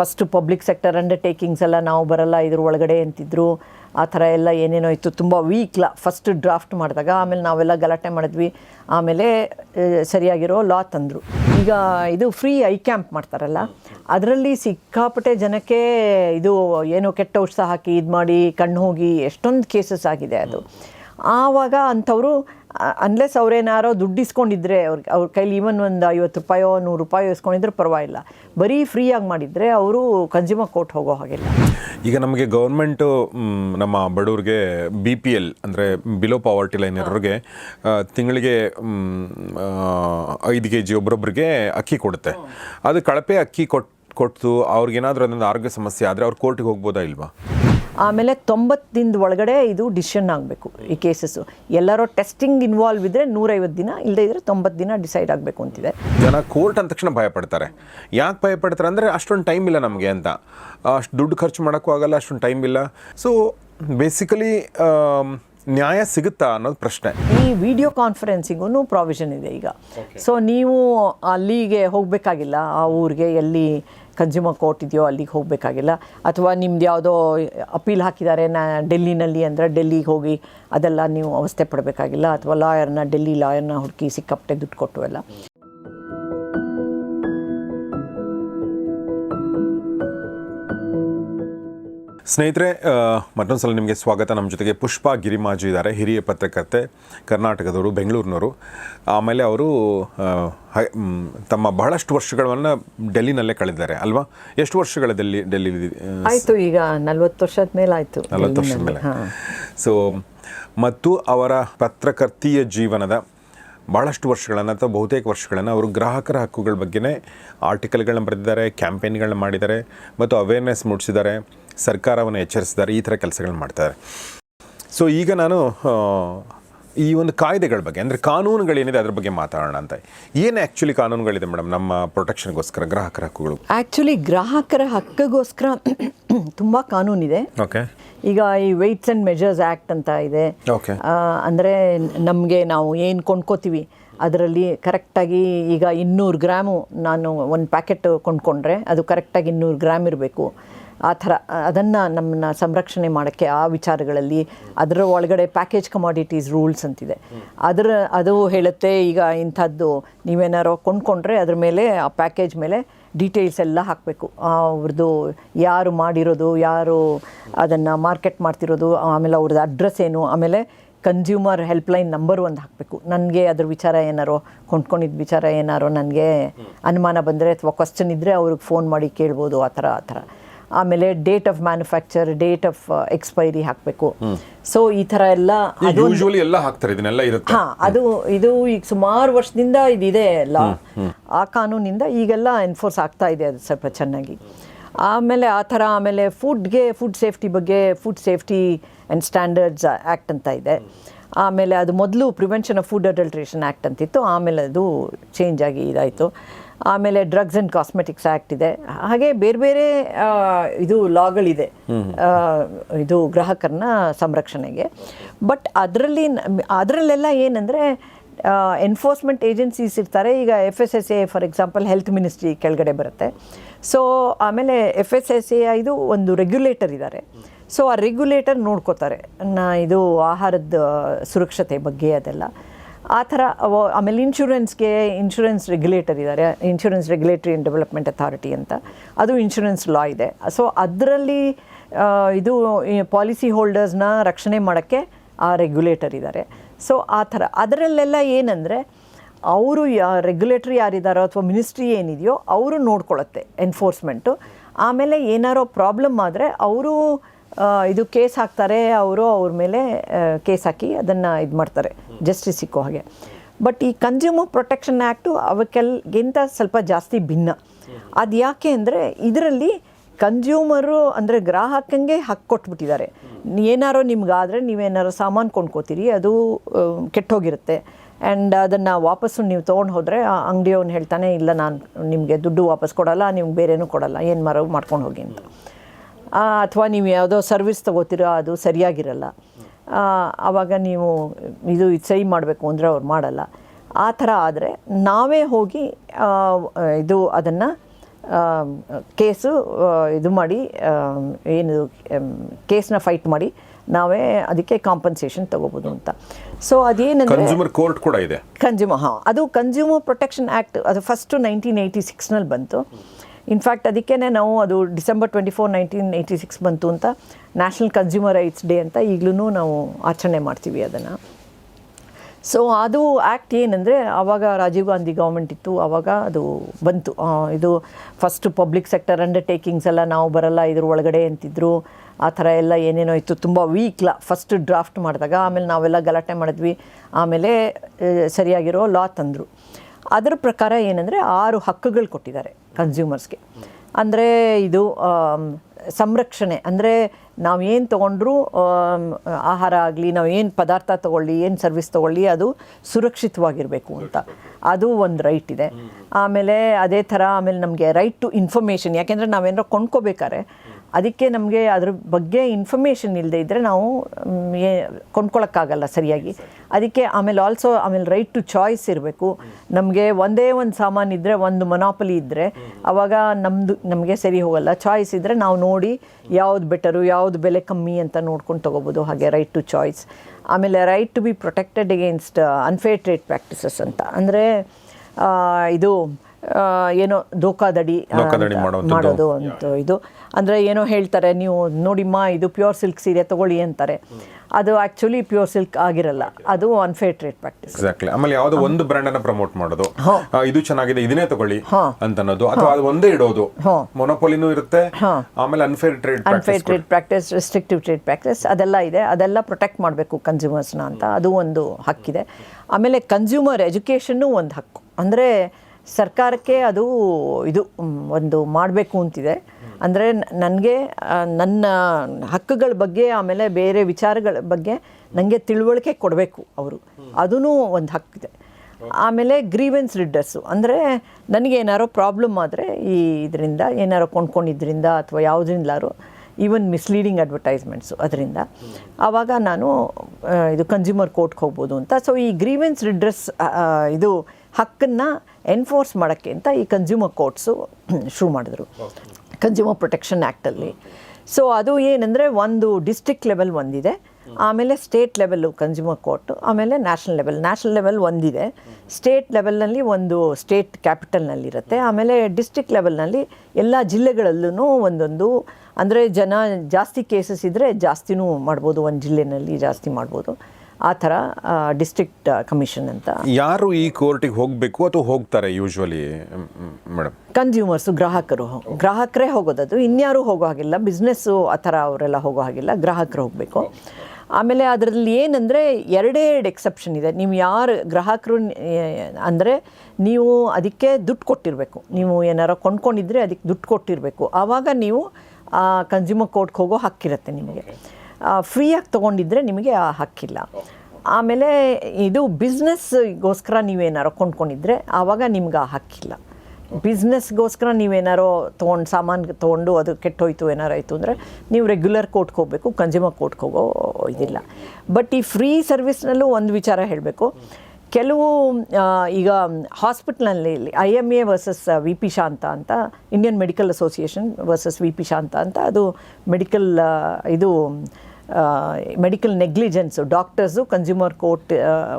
First public sector undertakings ಎಲ್ಲ ನಾವು ಬರಲ್ಲ, ಇದ್ರ ಒಳಗಡೆ ಅಂತಿದ್ರು. ಆ ಥರ ಎಲ್ಲ ಏನೇನೋ ಇತ್ತು, ತುಂಬ ವೀಕ್ಲ ಫಸ್ಟ್ ಡ್ರಾಫ್ಟ್ ಮಾಡಿದಾಗ ಆಮೇಲೆ ನಾವೆಲ್ಲ ಗಲಾಟೆ ಮಾಡಿದ್ವಿ. ಆಮೇಲೆ ಸರಿಯಾಗಿರೋ ಲಾ ತಂದರು. ಈಗ ಇದು ಫ್ರೀ ಐ ಕ್ಯಾಂಪ್ ಮಾಡ್ತಾರಲ್ಲ, ಅದರಲ್ಲಿ ಸಿಕ್ಕಾಪಟ್ಟೆ ಜನಕ್ಕೆ ಇದು ಏನೋ ಕೆಟ್ಟ ಔಷಧ ಹಾಕಿ ಇದು ಮಾಡಿ ಕಣ್ಣು ಹೋಗಿ ಎಷ್ಟೊಂದು ಕೇಸಸ್ ಆಗಿದೆ ಅದು. ಆವಾಗ ಅಂಥವರು ಅನ್ಲೆಸ್ ಅವ್ರೇನಾರೋ ದುಡ್ಡು ಇಸ್ಕೊಂಡಿದ್ರೆ ಅವ್ರಿಗೆ ಅವ್ರ ಕೈಲಿ ಈವನ್ ಒಂದು ಐವತ್ತು ರೂಪಾಯೋ ನೂರು ರೂಪಾಯೋ ಇಸ್ಕೊಂಡಿದ್ರೆ ಪರವಾಗಿಲ್ಲ. ಬರೀ ಫ್ರೀಯಾಗಿ ಮಾಡಿದರೆ ಅವರು ಕನ್ಸ್ಯೂಮರ್ ಕೋರ್ಟ್ ಹೋಗೋ ಹಾಗಿಲ್ಲ. ಈಗ ನಮಗೆ ಗೌರ್ಮೆಂಟು ಮ್, ನಮ್ಮ ಬಡವ್ರಿಗೆ ಬಿ ಪಿ ಎಲ್ ಅಂದರೆ ಬಿಲೋ ಪಾವರ್ಟಿ ಲೈನ್ ಇರೋರಿಗೆ ಆ, ತಿಂಗಳಿಗೆ ಮ್, ಆ, ಐದು ಕೆ ಜಿ ಒಬ್ಬರೊಬ್ಬರಿಗೆ ಅಕ್ಕಿ ಕೊಡುತ್ತೆ. ಅದು ಕಳಪೆ ಅಕ್ಕಿ ಕೊಟ್ಟು ಕೊಟ್ಟು ಅವ್ರಿಗೇನಾದರೂ ಅದೊಂದು ಆರೋಗ್ಯ ಸಮಸ್ಯೆ ಆದರೆ ಅವ್ರು ಕೋರ್ಟಿಗೆ ಹೋಗ್ಬೋದಾ ಇಲ್ವಾ? ಆಮೇಲೆ ತೊಂಬತ್ತು ದಿನದ ಒಳಗಡೆ ಇದು ಡಿಸಿಷನ್ ಆಗಬೇಕು ಈ ಕೇಸಸ್ಸು ಎಲ್ಲರೂ ಟೆಸ್ಟಿಂಗ್ ಇನ್ವಾಲ್ವ್ ಇದ್ದರೆ ನೂರೈವತ್ತು ದಿನ ಇಲ್ಲದೇ ಇದ್ದರೆ ತೊಂಬತ್ತು ದಿನ ಡಿಸೈಡ್ ಆಗಬೇಕು ಅಂತಿದೆ. ಜನ ಕೋರ್ಟ್ ಅಂದ ತಕ್ಷಣ ಭಯ ಪಡ್ತಾರೆ ಯಾಕೆ ಭಯ ಪಡ್ತಾರೆ ಅಂದರೆ ಅಷ್ಟೊಂದು ಟೈಮ್ ಇಲ್ಲ ನಮಗೆ ಅಂತ. ಅಷ್ಟು ದುಡ್ಡು ಖರ್ಚು ಮಾಡೋಕ್ಕೂ ಆಗಲ್ಲ ಅಷ್ಟೊಂದು ಟೈಮ್ ಇಲ್ಲ. ಸೊ ಬೇಸಿಕಲಿ ನ್ಯಾಯ ಸಿಗುತ್ತಾ ಅನ್ನೋದು ಪ್ರಶ್ನೆ. ಈ ವಿಡಿಯೋ ಕಾನ್ಫರೆನ್ಸಿಗೂ ಪ್ರಾವಿಷನ್ ಇದೆ ಈಗ. ಸೊ ನೀವು ಅಲ್ಲಿಗೆ ಹೋಗಬೇಕಾಗಿಲ್ಲ ಆ ಊರಿಗೆ ಎಲ್ಲಿ ಕನ್ಸ್ಯೂಮರ್ ಕೋರ್ಟ್ ಇದೆಯೋ ಅಲ್ಲಿಗೆ ಹೋಗಬೇಕಾಗಿಲ್ಲ? ಅಥವಾ ನಿಮ್ದು ಯಾವುದೋ ಅಪೀಲ್ ಹಾಕಿದ್ದಾರೆ ನಾ ಡೆಲ್ಲಿನಲ್ಲಿ ಅಂದರೆ ಡೆಲ್ಲಿಗೆ ಹೋಗಿ ಅದೆಲ್ಲ ನೀವು ಅವಸ್ಥೆ ಪಡಬೇಕಾಗಿಲ್ಲ? ಅಥವಾ ಲಾಯರ್ನ, ಡೆಲ್ಲಿ ಲಾಯರ್ನ ಹುಡುಕಿ ಸಿಕ್ಕಾಪಟ್ಟೆ ದುಡ್ಡು ಕೊಟ್ಟು ಎಲ್ಲ? ಸ್ನೇಹಿತರೆ ಮತ್ತೊಂದು ಸಲ ನಿಮಗೆ ಸ್ವಾಗತ. ನಮ್ಮ ಜೊತೆಗೆ ಪುಷ್ಪಾ ಗಿರಿಮಾಜು ಇದ್ದಾರೆ ಹಿರಿಯ ಪತ್ರಕರ್ತೆ ಕರ್ನಾಟಕದವರು ಬೆಂಗಳೂರಿನವರು. ಆಮೇಲೆ ಅವರು ತಮ್ಮ ಬಹಳಷ್ಟು ವರ್ಷಗಳನ್ನು ಡೆಲ್ಲಿನಲ್ಲೇ ಕಳೆದಿದ್ದಾರೆ ಅಲ್ವಾ? ಎಷ್ಟು ವರ್ಷಗಳ ಡೆಲ್ಲಿ ಡೆಲ್ಲಿ ಆಯಿತು ಈಗ ನಲ್ವತ್ತು ವರ್ಷದ ಮೇಲೆ ಆಯಿತು ನಲವತ್ತು ವರ್ಷದ ಮೇಲೆ ಸೊ ಮತ್ತು ಅವರ ಪತ್ರಕರ್ತಿಯ ಜೀವನದ ಭಾಳಷ್ಟು ವರ್ಷಗಳನ್ನು ಅಥವಾ ಬಹುತೇಕ ವರ್ಷಗಳನ್ನು ಅವರು ಗ್ರಾಹಕರ ಹಕ್ಕುಗಳ ಬಗ್ಗೆನೇ ಆರ್ಟಿಕಲ್ಗಳನ್ನ ಬರೆದಿದ್ದಾರೆ ಕ್ಯಾಂಪೇನ್ಗಳನ್ನ ಮಾಡಿದ್ದಾರೆ ಮತ್ತು ಅವೇರ್ನೆಸ್ ಮೂಡಿಸಿದ್ದಾರೆ. ಸರ್ಕಾರವನ್ನು ಎಚ್ಚರಿಸಿದ್ದಾರೆ ಈ ಥರ ಕೆಲಸಗಳನ್ನ ಮಾಡ್ತಾರೆ ಸೊ ಈಗ ನಾನು ಈ ಒಂದು ಕಾಯ್ದೆಗಳ ಬಗ್ಗೆ ಅಂದರೆ ಕಾನೂನುಗಳೇನಿದೆ ಅದ್ರ ಬಗ್ಗೆ ಮಾತಾಡೋಣ ಅಂತ. ಏನು ಆ್ಯಕ್ಚುಲಿ ಕಾನೂನುಗಳಿದೆ ಮೇಡಮ್ ನಮ್ಮ ಪ್ರೊಟೆಕ್ಷನ್ಗೋಸ್ಕರ ಗ್ರಾಹಕರ ಹಕ್ಕುಗಳು? ಆ್ಯಕ್ಚುಲಿ ಗ್ರಾಹಕರ ಹಕ್ಕಿಗೋಸ್ಕರ ತುಂಬ ಕಾನೂನಿದೆ. ಓಕೆ ಈಗ ಈ ವೆಯ್ಟ್ಸ್ ಆ್ಯಂಡ್ ಮೆಜರ್ಸ್ ಆ್ಯಕ್ಟ್ ಅಂತ ಇದೆ. ಓಕೆ ಅಂದರೆ ನಮಗೆ ನಾವು ಏನು ಕೊಂಡ್ಕೋತೀವಿ ಅದರಲ್ಲಿ ಕರೆಕ್ಟಾಗಿ ಈಗ ಇನ್ನೂರು ಗ್ರಾಮು ನಾನು ಒಂದು ಪ್ಯಾಕೆಟ್ ಕೊಂಡ್ಕೊಂಡ್ರೆ ಅದು ಕರೆಕ್ಟಾಗಿ ಇನ್ನೂರು ಗ್ರಾಮ್ ಇರಬೇಕು. ಆ ಥರ, ಅದನ್ನು ನಮ್ಮನ್ನ ಸಂರಕ್ಷಣೆ ಮಾಡೋಕ್ಕೆ ಆ ವಿಚಾರಗಳಲ್ಲಿ ಅದರ ಒಳಗಡೆ ಪ್ಯಾಕೇಜ್ ಕಮಾಡಿಟೀಸ್ ರೂಲ್ಸ್ ಅಂತಿದೆ. ಅದರ, ಅದು ಹೇಳುತ್ತೆ, ಈಗ ಇಂಥದ್ದು ನೀವೇನಾರು ಕೊಂಡ್ಕೊಂಡ್ರೆ ಅದ್ರ ಮೇಲೆ, ಆ ಪ್ಯಾಕೇಜ್ ಮೇಲೆ ಡೀಟೇಲ್ಸ್ ಎಲ್ಲ ಹಾಕಬೇಕು. ಅವ್ರದ್ದು ಯಾರು ಮಾಡಿರೋದು, ಯಾರು ಅದನ್ನು ಮಾರ್ಕೆಟ್ ಮಾಡ್ತಿರೋದು, ಆಮೇಲೆ ಅವ್ರದ್ದು ಅಡ್ರೆಸ್ ಏನು, ಆಮೇಲೆ ಕನ್ಸ್ಯೂಮರ್ ಹೆಲ್ಪ್ಲೈನ್ ನಂಬರ್ ಒಂದು ಹಾಕಬೇಕು. ನನಗೆ ಅದ್ರ ವಿಚಾರ ಏನಾರೋ ಕೊಂಡ್ಕೊಂಡಿದ್ದ ವಿಚಾರ ಏನಾರೋ ನನಗೆ ಅನುಮಾನ ಬಂದರೆ ಅಥವಾ ಕ್ವಶನ್ ಇದ್ದರೆ ಅವ್ರಿಗೆ ಫೋನ್ ಮಾಡಿ ಕೇಳ್ಬೋದು, ಆ ಥರ ಆ ಥರ. ಆಮೇಲೆ date of manufacture date of expiry ಹಾಕಬೇಕು. ಸೊ ಈ ಥರ ಎಲ್ಲ ಅದು ಯೂಶುವಲಿ ಎಲ್ಲ ಹಾಕ್ತಾರೆ ಇದನ್ನೆಲ್ಲ ಇರುತ್ತೆ. ಹಾ ಅದು ಇದು ಈಗ ಸುಮಾರು ವರ್ಷದಿಂದ ಇದಿದೆ ಎಲ್ಲ. ಆ ಕಾನೂನಿಂದ ಈಗೆಲ್ಲ ಎನ್ಫೋರ್ಸ್ ಆಗ್ತಾ ಇದೆ ಅದು ಸ್ವಲ್ಪ ಚೆನ್ನಾಗಿ. ಆಮೇಲೆ ಆ ಥರ ಆಮೇಲೆ ಫುಡ್ಗೆ ಫುಡ್ ಸೇಫ್ಟಿ ಬಗ್ಗೆ food safety and standards act ಅಂತ ಇದೆ. ಆಮೇಲೆ ಅದು ಮೊದಲು prevention of food adulteration act ಅಂತಿತ್ತು ಆಮೇಲೆ ಅದು ಚೇಂಜ್ ಆಗಿ ಇದಾಯಿತು. ಆಮೇಲೆ ಡ್ರಗ್ಸ್ ಆ್ಯಂಡ್ ಕಾಸ್ಮೆಟಿಕ್ಸ್ ಆ್ಯಕ್ಟ್ ಇದೆ. ಹಾಗೆ ಬೇರೆ ಬೇರೆ ಇದು ಲಾಗಳಿದೆ. ಇದು ಗ್ರಾಹಕರನ್ನ ಸಂರಕ್ಷಣೆಗೆ. ಬಟ್ ಅದರಲ್ಲಿ ಅದರಲ್ಲೆಲ್ಲ ಏನಂದರೆ ಎನ್ಫೋರ್ಸ್ಮೆಂಟ್ ಏಜೆನ್ಸೀಸ್ ಇರ್ತಾರೆ. ಈಗ F S S A for example health ministry ಕೆಳಗಡೆ ಬರುತ್ತೆ. ಸೊ ಆಮೇಲೆ ಎಫ್ ಎಸ್ ಎಸ್ ಎ ಇದು ಒಂದು ರೆಗ್ಯುಲೇಟರ್ ಇದ್ದಾರೆ ಸೊ ಆ ರೆಗ್ಯುಲೇಟರ್ ನೋಡ್ಕೋತಾರೆ. ನಾ, ಇದು ಆಹಾರದ ಸುರಕ್ಷತೆ ಬಗ್ಗೆ ಅದೆಲ್ಲ. ಆ ಥರ ಆಮೇಲೆ ಇನ್ಶೂರೆನ್ಸ್ಗೆ ಇನ್ಶೂರೆನ್ಸ್ ರೆಗ್ಯುಲೇಟರ್ ಇದ್ದಾರೆ insurance regulatory and development authority ಅಂತ. ಅದು ಇನ್ಶೂರೆನ್ಸ್ ಲಾ ಇದೆ. ಸೊ, ಅದರಲ್ಲಿ ಇದು ಪಾಲಿಸಿ ಹೋಲ್ಡರ್ಸ್ನ ರಕ್ಷಣೆ ಮಾಡೋಕ್ಕೆ ಆ ರೆಗ್ಯುಲೇಟರ್ ಇದ್ದಾರೆ ಸೊ, ಆ ಥರ. ಅದರಲ್ಲೆಲ್ಲ ಏನಂದರೆ, ಅವರು ಯಾ, ರೆಗ್ಯುಲೇಟ್ರಿ ಯಾರಿದ್ದಾರೋ ಅಥವಾ ಮಿನಿಸ್ಟ್ರಿ ಏನಿದೆಯೋ, ಅವರು ನೋಡ್ಕೊಳ್ಳುತ್ತೆ ಎನ್ಫೋರ್ಸ್ಮೆಂಟು. ಆಮೇಲೆ ಏನಾರೋ ಪ್ರಾಬ್ಲಮ್ ಆದರೆ, ಅವರು ಇದು ಕೇಸ್ ಹಾಕ್ತಾರೆ ಅವರು ಅವ್ರ ಮೇಲೆ ಕೇಸ್ ಹಾಕಿ ಅದನ್ನು ಇದು ಮಾಡ್ತಾರೆ ಜಸ್ಟಿಸ್ ಸಿಕ್ಕೋ ಹಾಗೆ. ಬಟ್ ಈ ಕನ್ಸ್ಯೂಮರ್ ಪ್ರೊಟೆಕ್ಷನ್ ಆ್ಯಕ್ಟು ಅವಕ್ಕೆಲ್ಗಿಂತ ಸ್ವಲ್ಪ ಜಾಸ್ತಿ ಭಿನ್ನ. ಅದು ಯಾಕೆ ಅಂದರೆ ಇದರಲ್ಲಿ ಕನ್ಸ್ಯೂಮರು ಅಂದರೆ ಗ್ರಾಹಕಂಗೆ ಹಕ್ಕು ಕೊಟ್ಬಿಟ್ಟಿದ್ದಾರೆ. ಏನಾರೋ ನಿಮ್ಗಾದರೆ ನೀವೇನಾರೋ ಸಾಮಾನು ಕೊಂಡ್ಕೋತೀರಿ, ಅದು ಕೆಟ್ಟೋಗಿರುತ್ತೆ. ಆ್ಯಂಡ್ ಅದನ್ನು ವಾಪಸ್ಸು ನೀವು ತೊಗೊಂಡು ಹೋದರೆ ಆ ಅಂಗಡಿಯವನು ಹೇಳ್ತಾನೆ, ಇಲ್ಲ ನಾನು ನಿಮಗೆ ದುಡ್ಡು ವಾಪಸ್ ಕೊಡಲ್ಲ, ನಿಮ್ಗೆ ಬೇರೆನೂ ಕೊಡಲ್ಲ, ಏನು ಮಾರೋ ಮಾಡ್ಕೊಂಡು ಹೋಗಿ ಅಂತ. ಅಥವಾ ನೀವು ಯಾವುದೋ ಸರ್ವಿಸ್ ತೊಗೋತೀರೋ ಅದು ಸರಿಯಾಗಿರಲ್ಲ. ಆವಾಗ ನೀವು ಇದು ಇದು ಸಹಿ ಮಾಡಬೇಕು ಅಂದರೆ ಅವ್ರು ಮಾಡಲ್ಲ. ಆ ಥರ ಆದರೆ ನಾವೇ ಹೋಗಿ ಇದು ಅದನ್ನು ಕೇಸು ಇದು ಮಾಡಿ ಏನು ಕೇಸ್ನ ಫೈಟ್ ಮಾಡಿ ನಾವೇ ಅದಕ್ಕೆ ಕಾಂಪನ್ಸೇಷನ್ ತಗೋಬೋದು ಅಂತ. ಸೊ ಅದೇನಂದ್ರೆ ಕನ್ಸ್ಯೂಮರ್ ಕೋರ್ಟ್ ಕೂಡ ಇದೆ. ಕನ್ಸ್ಯೂಮರ್ ಹಾಂ. ಅದು ಕನ್ಸ್ಯೂಮರ್ ಪ್ರೊಟೆಕ್ಷನ್ ಆ್ಯಕ್ಟ್ ಅದು ಫಸ್ಟು ನೈನ್ಟೀನ್ ಏಯ್ಟಿ ಸಿಕ್ಸ್ನಲ್ಲಿ ಬಂತು. ಇನ್ಫ್ಯಾಕ್ಟ್ ಅದಕ್ಕೇ ನಾವು ಅದು December twenty four nineteen eighty six ಬಂತು ಅಂತ ನ್ಯಾಷನಲ್ ಕನ್ಸ್ಯೂಮರ್ ರೈಟ್ಸ್ ಡೇ ಅಂತ ಈಗಲೂ ನಾವು ಆಚರಣೆ ಮಾಡ್ತೀವಿ ಅದನ್ನು. ಸೊ ಅದು ಆ್ಯಕ್ಟ್ ಏನಂದರೆ ಆವಾಗ ರಾಜೀವ್ ಗಾಂಧಿ ಗೌರ್ಮೆಂಟ್ ಇತ್ತು ಆವಾಗ ಅದು ಬಂತು. ಇದು ಫಸ್ಟ್ ಪಬ್ಲಿಕ್ ಸೆಕ್ಟರ್ ಅಂಡರ್ಟೇಕಿಂಗ್ಸ್ ಎಲ್ಲ ನಾವು ಬರಲ್ಲ, ಇದ್ರ ಒಳಗಡೆ ಅಂತಿದ್ರು. ಆ ಥರ ಎಲ್ಲ ಏನೇನೋ ಇತ್ತು, ತುಂಬ ವೀಕ್ಲ ಫಸ್ಟ್ ಡ್ರಾಫ್ಟ್ ಮಾಡಿದಾಗ, ಆಮೇಲೆ ನಾವೆಲ್ಲ ಗಲಾಟೆ ಮಾಡಿದ್ವಿ. ಆಮೇಲೆ ಸರಿಯಾಗಿರೋ ಲಾ ತಂದರು. ಅದರ ಪ್ರಕಾರ ಏನಂದರೆ ಆರು ಹಕ್ಕುಗಳು ಕೊಟ್ಟಿದ್ದಾರೆ ಕನ್ಸ್ಯೂಮರ್ಸ್ಗೆ ಅಂದರೆ ಇದು ಸಂರಕ್ಷಣೆ. ಅಂದರೆ ನಾವು ಏನು ತೊಗೊಂಡ್ರೂ ಆಹಾರ ಆಗಲಿ, ನಾವು ಏನು ಪದಾರ್ಥ ತೊಗೊಳ್ಳಿ, ಏನು ಸರ್ವಿಸ್ ತೊಗೊಳ್ಳಿ, ಅದು ಸುರಕ್ಷಿತವಾಗಿರಬೇಕು ಅಂತ. ಅದು ಒಂದು ರೈಟ್ ಇದೆ. ಆಮೇಲೆ ಅದೇ ಥರ ಆಮೇಲೆ ನಮಗೆ ರೈಟ್ ಟು ಇನ್ಫಾರ್ಮೇಷನ್ ಯಾಕೆಂದರೆ ನಾವೇನಾರ ಕೊಂಡ್ಕೋಬೇಕಾದ್ರೆ ಅದಕ್ಕೆ ನಮಗೆ ಅದ್ರ ಬಗ್ಗೆ ಇನ್ಫಾರ್ಮೇಷನ್ ಇಲ್ಲದೆ ಇದ್ದರೆ ನಾವು ಕೊಂಡ್ಕೊಳ್ಳೋಕ್ಕಾಗಲ್ಲ ಸರಿಯಾಗಿ. ಅದಕ್ಕೆ ಆಮೇಲೆ ಆಲ್ಸೋ ಆಮೇಲೆ ರೈಟ್ ಟು ಚಾಯ್ಸ್ ಇರಬೇಕು. ನಮಗೆ ಒಂದೇ ಒಂದು ಸಾಮಾನು ಇದ್ದರೆ ಒಂದು ಮೊನಾಪಲಿ ಇದ್ದರೆ ಆವಾಗ ನಮ್ಮದು ನಮಗೆ ಸರಿ ಹೋಗಲ್ಲ. ಚಾಯ್ಸ್ ಇದ್ದರೆ ನಾವು ನೋಡಿ ಯಾವ್ದು ಬೆಟರು ಯಾವುದು ಬೆಲೆ ಕಮ್ಮಿ ಅಂತ ನೋಡ್ಕೊಂಡು ತೊಗೋಬೋದು ಹಾಗೆ ರೈಟ್ ಟು ಚಾಯ್ಸ್ ಆಮೇಲೆ right to be protected against unfair trade practices ಅಂತ. ಅಂದರೆ ಇದು ಏನೋ ಅಂತ ಮಾಡೋದು ಅಂತ ಇದು. ಅಂದರೆ ಏನೋ ಹೇಳ್ತಾರೆ ನೀವು ನೋಡಿಮ್ಮ ಇದು ಪ್ಯೂರ್ ಸಿಲ್ಕ್ ಸೀರೆ ತಗೊಳ್ಳಿ ಅಂತಾರೆ. ಅದು ಆ್ಯಕ್ಚುಲಿ ಪ್ಯೂರ್ ಸಿಲ್ಕ್ ಆಗಿರಲ್ಲ. ಅದು ಅನ್ಫೇರ್ ಟ್ರೇಡ್ ಪ್ರಾಕ್ಟೀಸ್ ಎಕ್ಸಾಕ್ಟ್ಲಿ ಆಮೇಲೆ ಯಾವುದೋ ಒಂದು ಬ್ರ್ಯಾಂಡ್ ಅನ್ನು ಪ್ರಮೋಟ್ ಮಾಡೋದು. ಇದು ಚೆನ್ನಾಗಿದೆ ಇದನ್ನೇ ತಗೊಳ್ಳಿ ಅಂತ ಅನ್ನೋದು ಅಥವಾ ಅದು ಒಂದೇ ಇಡೋದು. ಮೊನೋಪೊಲಿನೂ ಇರುತ್ತೆ. ಆಮೇಲೆ unfair trade unfair trade practice restrictive trade practice ಅದೆಲ್ಲ ಇದೆ. ಅದೆಲ್ಲ ಪ್ರೊಟೆಕ್ಟ್ ಮಾಡಬೇಕು ಕನ್ಸ್ಯೂಮರ್ಸ್ನ ಅಂತ. ಅದು ಒಂದು ಹಕ್ಕಿದೆ. ಆಮೇಲೆ ಕನ್ಸ್ಯೂಮರ್ ಎಜುಕೇಷನ್ನು ಒಂದು ಹಕ್ಕು. ಅಂದರೆ ಸರ್ಕಾರಕ್ಕೆ ಅದು ಇದು ಒಂದು ಮಾಡಬೇಕು ಅಂತಿದೆ. ಅಂದರೆ ನನಗೆ ನನ್ನ ಹಕ್ಕುಗಳ ಬಗ್ಗೆ ಆಮೇಲೆ ಬೇರೆ ವಿಚಾರಗಳ ಬಗ್ಗೆ ನನಗೆ ತಿಳುವಳಿಕೆ ಕೊಡಬೇಕು ಅವರು. ಅದೂ ಒಂದು ಹಕ್ಕಿದೆ ಆಮೇಲೆ ಗ್ರೀವೆನ್ಸ್ ರಿಡ್ಡರ್ಸು ಅಂದರೆ ನನಗೆ ಏನಾರೋ ಪ್ರಾಬ್ಲಮ್ ಆದರೆ ಈ ಇದರಿಂದ, ಏನಾರೋ ಕೊಂಡ್ಕೊಂಡಿದ್ರಿಂದ ಅಥವಾ ಯಾವುದ್ರಿಂದಲಾರು ಈವನ್ ಮಿಸ್ಲೀಡಿಂಗ್ ಅಡ್ವರ್ಟೈಸ್ಮೆಂಟ್ಸು ಅದರಿಂದ ಆವಾಗ ನಾನು ಇದು ಕನ್ಸ್ಯೂಮರ್ ಕೋರ್ಟ್ಗೆ ಹೋಗ್ಬೋದು ಅಂತ. ಸೊ ಈ ಗ್ರೀವೆನ್ಸ್ ರಿಡ್ರೆಸ್ ಇದು ಹಕ್ಕನ್ನು ಎನ್ಫೋರ್ಸ್ ಮಾಡೋಕ್ಕೆ ಅಂತ ಈ ಕನ್ಸ್ಯೂಮರ್ ಕೋರ್ಟ್ಸು ಶುರು ಮಾಡಿದ್ರು. ಕನ್ಸ್ಯೂಮರ್ ಪ್ರೊಟೆಕ್ಷನ್ ಆ್ಯಕ್ಟಲ್ಲಿ ಸೊ ಅದು ಏನಂದರೆ ಒಂದು ಡಿಸ್ಟ್ರಿಕ್ಟ್ ಲೆವೆಲ್ ಒಂದಿದೆ. ಆಮೇಲೆ ಸ್ಟೇಟ್ ಲೆವೆಲ್ಲು ಕನ್ಸ್ಯೂಮರ್ ಕೋರ್ಟು ಆಮೇಲೆ ನ್ಯಾಷನಲ್ ಲೆವೆಲ್ ನ್ಯಾಷನಲ್ ಲೆವೆಲ್ ಒಂದಿದೆ. ಸ್ಟೇಟ್ ಲೆವೆಲ್ನಲ್ಲಿ ಒಂದು ಸ್ಟೇಟ್ ಕ್ಯಾಪಿಟಲ್ನಲ್ಲಿರುತ್ತೆ ಆಮೇಲೆ ಡಿಸ್ಟ್ರಿಕ್ಟ್ ಲೆವೆಲ್ನಲ್ಲಿ ಎಲ್ಲ ಜಿಲ್ಲೆಗಳಲ್ಲೂ ಒಂದೊಂದು, ಅಂದರೆ ಜನ ಜಾಸ್ತಿ ಕೇಸಸ್ ಇದ್ದರೆ ಜಾಸ್ತಿನೂ ಮಾಡ್ಬೋದು. ಒಂದು ಜಿಲ್ಲೆನಲ್ಲಿ ಜಾಸ್ತಿ ಮಾಡ್ಬೋದು. ಆ ಥರ ಡಿಸ್ಟ್ರಿಕ್ಟ್ ಕಮಿಷನ್ ಅಂತ. ಯಾರು ಈ ಕೋರ್ಟಿಗೆ ಹೋಗಬೇಕು ಅಥವಾ ಹೋಗ್ತಾರೆ ಯೂಶ್ವಲಿ ಮೇಡಮ್ ಕನ್ಸ್ಯೂಮರ್ಸು ಗ್ರಾಹಕರು ಗ್ರಾಹಕರೇ ಹೋಗೋದದು ಇನ್ಯಾರೂ ಹೋಗೋ ಹಾಗಿಲ್ಲ. ಬಿಸ್ನೆಸ್ಸು ಆ ಥರ ಅವರೆಲ್ಲ ಹೋಗೋ ಹಾಗಿಲ್ಲ. ಗ್ರಾಹಕರು ಹೋಗಬೇಕು. ಆಮೇಲೆ ಅದರಲ್ಲಿ ಏನಂದರೆ ಎರಡೇ ಎರಡು ಎಕ್ಸೆಪ್ಷನ್ ಇದೆ. ನೀವು ಯಾರು ಗ್ರಾಹಕರು ಅಂದರೆ ನೀವು ಅದಕ್ಕೆ ದುಡ್ಡು ಕೊಟ್ಟಿರಬೇಕು. ನೀವು ಏನಾರ ಕೊಂಡ್ಕೊಂಡಿದ್ರೆ ಅದಕ್ಕೆ ದುಡ್ಡು ಕೊಟ್ಟಿರಬೇಕು. ಆವಾಗ ನೀವು ಕನ್ಸ್ಯೂಮರ್ ಕೋರ್ಟ್ಗೆ ಹೋಗೋ ಹಕ್ಕಿರುತ್ತೆ ನಿಮಗೆ. ಫ್ರೀಯಾಗಿ ತೊಗೊಂಡಿದ್ರೆ ನಿಮಗೆ ಆ ಹಕ್ಕಿಲ್ಲ. ಆಮೇಲೆ ಇದು ಬಿಸ್ನೆಸ್ಗೋಸ್ಕರ ನೀವೇನಾರು ಕೊಂಡ್ಕೊಂಡಿದ್ರೆ ಆವಾಗ ನಿಮ್ಗೆ ಆ ಹಕ್ಕಿಲ್ಲ. ಬಿಸ್ನೆಸ್ಗೋಸ್ಕರ ನೀವೇನಾರೋ ತೊಗೊಂಡು ಸಾಮಾನು ತೊಗೊಂಡು ಅದು ಕೆಟ್ಟೋಯ್ತು, ಏನಾರು ಆಯಿತು ಅಂದರೆ ನೀವು ರೆಗ್ಯುಲರ್ ಕೋರ್ಟ್ಗೆ ಹೋಗಬೇಕು ಕನ್ಸ್ಯೂಮರ್ ಕೋರ್ಟ್ಗೆ ಹೋಗೋ ಇದಿಲ್ಲ. ಬಟ್ ಈ ಫ್ರೀ ಸರ್ವಿಸ್ನಲ್ಲೂ ಒಂದು ವಿಚಾರ ಹೇಳಬೇಕು. ಕೆಲವು ಈಗ ಹಾಸ್ಪಿಟ್ಲಲ್ಲಿ I M A versus V P Shantha ಅಂತ Indian medical association versus V P Shantha ಅಂತ, ಅದು ಮೆಡಿಕಲ್ ಇದು medical negligence doctors consumer court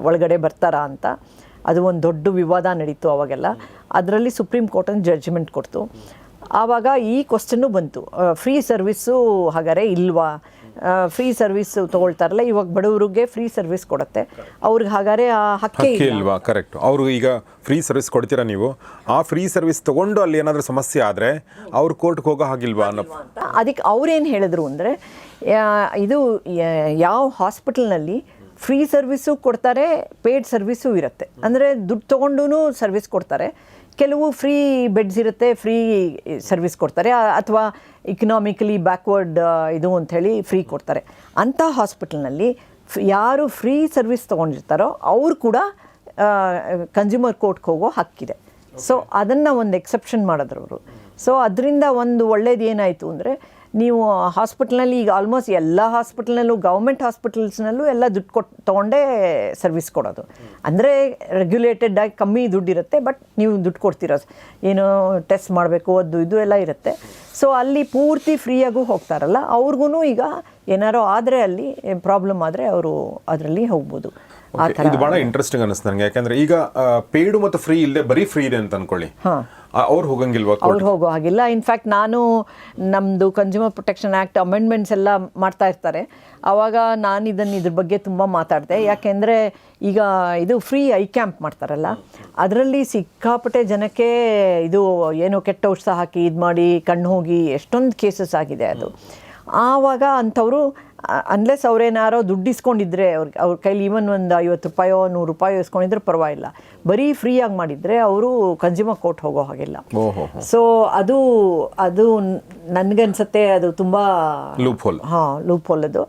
ಒಳಗಡೆ ಬರ್ತಾರಾ ಅಂತ. ಅದು ಒಂದು ದೊಡ್ಡ ವಿವಾದ ನಡೀತು ಅವಾಗೆಲ್ಲ. ಅದರಲ್ಲಿ ಸುಪ್ರೀಂ ಕೋರ್ಟನ್ನು ಜಡ್ಜ್ಮೆಂಟ್ ಕೊಡ್ತು. ಆವಾಗ ಈ ಕ್ವಶನ್ನು ಬಂತು. ಫ್ರೀ ಸರ್ವಿಸ್ಸು ಹಾಗಾದ್ರೆ ಇಲ್ವಾ? ಫ್ರೀ ಸರ್ವಿಸ್ ತಗೊಳ್ತಾರಲ್ಲ ಇವಾಗ ಬಡವರಿಗೆ ಫ್ರೀ ಸರ್ವಿಸ್ ಕೊಡುತ್ತೆ. ಅವ್ರಿಗೆ ಹಾಗಾದರೆ ಆ ಹಕ್ಕೇ ಇಲ್ವಾ? ಕರೆಕ್ಟ್ ಅವರು ಈಗ ಫ್ರೀ ಸರ್ವಿಸ್ ಕೊಡ್ತೀರಾ ನೀವು? ಆ ಫ್ರೀ ಸರ್ವಿಸ್ ತೊಗೊಂಡು ಅಲ್ಲಿ ಏನಾದರೂ ಸಮಸ್ಯೆ ಆದರೆ ಅವ್ರ ಕೋರ್ಟ್ಗೆ ಹೋಗೋ ಹಾಗಿಲ್ವಾ ಅನ್ನೋ ಅದಕ್ಕೆ ಅವ್ರೇನು ಹೇಳಿದ್ರು ಅಂದರೆ ಇದು ಯಾವ ಹಾಸ್ಪಿಟಲ್ನಲ್ಲಿ ಫ್ರೀ ಸರ್ವಿಸು ಕೊಡ್ತಾರೆ ಪೇಯ್ಡ್ ಸರ್ವಿಸು ಇರುತ್ತೆ. ಅಂದರೆ ದುಡ್ಡು ತೊಗೊಂಡು ಸರ್ವಿಸ್ ಕೊಡ್ತಾರೆ. ಕೆಲವು ಫ್ರೀ ಬೆಡ್ಸ್ ಇರುತ್ತೆ ಫ್ರೀ ಸರ್ವಿಸ್ ಕೊಡ್ತಾರೆ. ಅಥವಾ ಇಕನಾಮಿಕಲಿ ಬ್ಯಾಕ್ವರ್ಡ್ ಇದು ಅಂಥೇಳಿ ಫ್ರೀ ಕೊಡ್ತಾರೆ. ಅಂಥ ಹಾಸ್ಪಿಟಲ್ನಲ್ಲಿ ಯಾರು ಫ್ರೀ ಸರ್ವಿಸ್ ತೊಗೊಂಡಿರ್ತಾರೋ ಅವರು ಕೂಡ ಕನ್ಸ್ಯೂಮರ್ ಕೋರ್ಟ್ಗೆ ಹೋಗೋ ಹಕ್ಕಿದೆ. ಸೊ ಅದನ್ನು ಒಂದು ಎಕ್ಸೆಪ್ಷನ್ ಮಾಡಿದ್ರು ಅವರು. ಸೊ ಅದರಿಂದ ಒಂದು ಒಳ್ಳೇದು ಏನಾಯಿತು ಅಂದರೆ ನೀವು ಹಾಸ್ಪಿಟ್ಲ್ನಲ್ಲಿ ಈಗ ಆಲ್ಮೋಸ್ಟ್ ಎಲ್ಲ ಹಾಸ್ಪಿಟ್ಲ್ನಲ್ಲೂ ಗೌರ್ಮೆಂಟ್ ಹಾಸ್ಪಿಟಲ್ಸ್ನಲ್ಲೂ ಎಲ್ಲ ದುಡ್ಡು ಕೊಟ್ಟು ತೊಗೊಂಡೇ ಸರ್ವಿಸ್ ಕೊಡೋದು. ಅಂದರೆ ರೆಗ್ಯುಲೇಟೆಡ್ ಆಗಿ ಕಮ್ಮಿ ದುಡ್ಡಿರುತ್ತೆ ಬಟ್ ನೀವು ದುಡ್ಡು ಕೊಡ್ತೀರ. ಏನು ಟೆಸ್ಟ್ ಮಾಡಬೇಕು, ಅದು ಇದು ಎಲ್ಲ ಇರುತ್ತೆ. ಸೊ ಅಲ್ಲಿ ಪೂರ್ತಿ ಫ್ರೀಯಾಗೂ ಹೋಗ್ತಾರಲ್ಲ ಅವ್ರಿಗೂ ಈಗ ಏನಾರೋ ಆದರೆ ಅಲ್ಲಿ ಪ್ರಾಬ್ಲಮ್ ಆದರೆ ಅವರು ಅದರಲ್ಲಿ ಹೋಗ್ಬೋದು. ಆ ಥರ ಇದು ಬಹಳ ಇಂಟ್ರೆಸ್ಟಿಂಗ್ ಅನಿಸ್ತು ನನಗೆ ಯಾಕಂದ್ರೆ ಈಗ ಪೇಯ್ಡ್ ಮತ್ತು ಫ್ರೀ ಇಲ್ಲದೆ ಬರೀ ಫ್ರೀ ಇದೆ ಅಂತ ಅನ್ಕೊಳ್ಳಿ ಅವ್ರು ಹೋಗಂಗಿಲ್ವಾ ಅವ್ರು ಹೋಗೋ ಹಾಗಿಲ್ಲ. ಇನ್ಫ್ಯಾಕ್ಟ್ ನಾನು ನಮ್ಮದು ಕನ್ಸ್ಯೂಮರ್ ಪ್ರೊಟೆಕ್ಷನ್ ಆ್ಯಕ್ಟ್ ಅಮೆಂಡ್ಮೆಂಟ್ಸ್ ಎಲ್ಲ ಮಾಡ್ತಾ ಇರ್ತಾರೆ. ಆವಾಗ ನಾನು ಇದನ್ನು ಇದ್ರ ಬಗ್ಗೆ ತುಂಬ ಮಾತಾಡಿದೆ. ಯಾಕೆಂದರೆ ಈಗ ಇದು ಫ್ರೀ ಐ ಕ್ಯಾಂಪ್ ಮಾಡ್ತಾರಲ್ಲ ಅದರಲ್ಲಿ ಸಿಕ್ಕಾಪಟ್ಟೆ ಜನಕ್ಕೆ ಇದು ಏನೋ ಕೆಟ್ಟ ಔಷಧ ಹಾಕಿ ಇದು ಮಾಡಿ ಕಣ್ಣು ಹೋಗಿ ಎಷ್ಟೊಂದು ಕೇಸಸ್ ಆಗಿದೆ ಅದು. ಆವಾಗ ಅಂಥವರು ಅನ್ಲೆಸ್ ಅವ್ರೇನಾರೋ ದುಡ್ಡು ಇಸ್ಕೊಂಡಿದ್ರೆ ಅವ್ರಿಗೆ ಅವ್ರ ಕೈಲಿ ಈವನ್ ಒಂದು ಐವತ್ತು ರೂಪಾಯೋ ನೂರು ರೂಪಾಯೋ ಇಸ್ಕೊಂಡಿದ್ರೆ ಪರವಾಗಿಲ್ಲ. ಬರೀ ಫ್ರೀಯಾಗಿ ಮಾಡಿದರೆ ಅವರು ಕನ್ಸ್ಯೂಮರ್ ಕೋರ್ಟ್ ಹೋಗೋ ಹಾಗಿಲ್ಲ. ಸೊ ಅದು ಅದು ನನಗನ್ಸತ್ತೆ ಅದು ತುಂಬ ಲೂಪ್ ಹೋಲ್ ಹಾಂ ಲೂಪ್ ಅದು.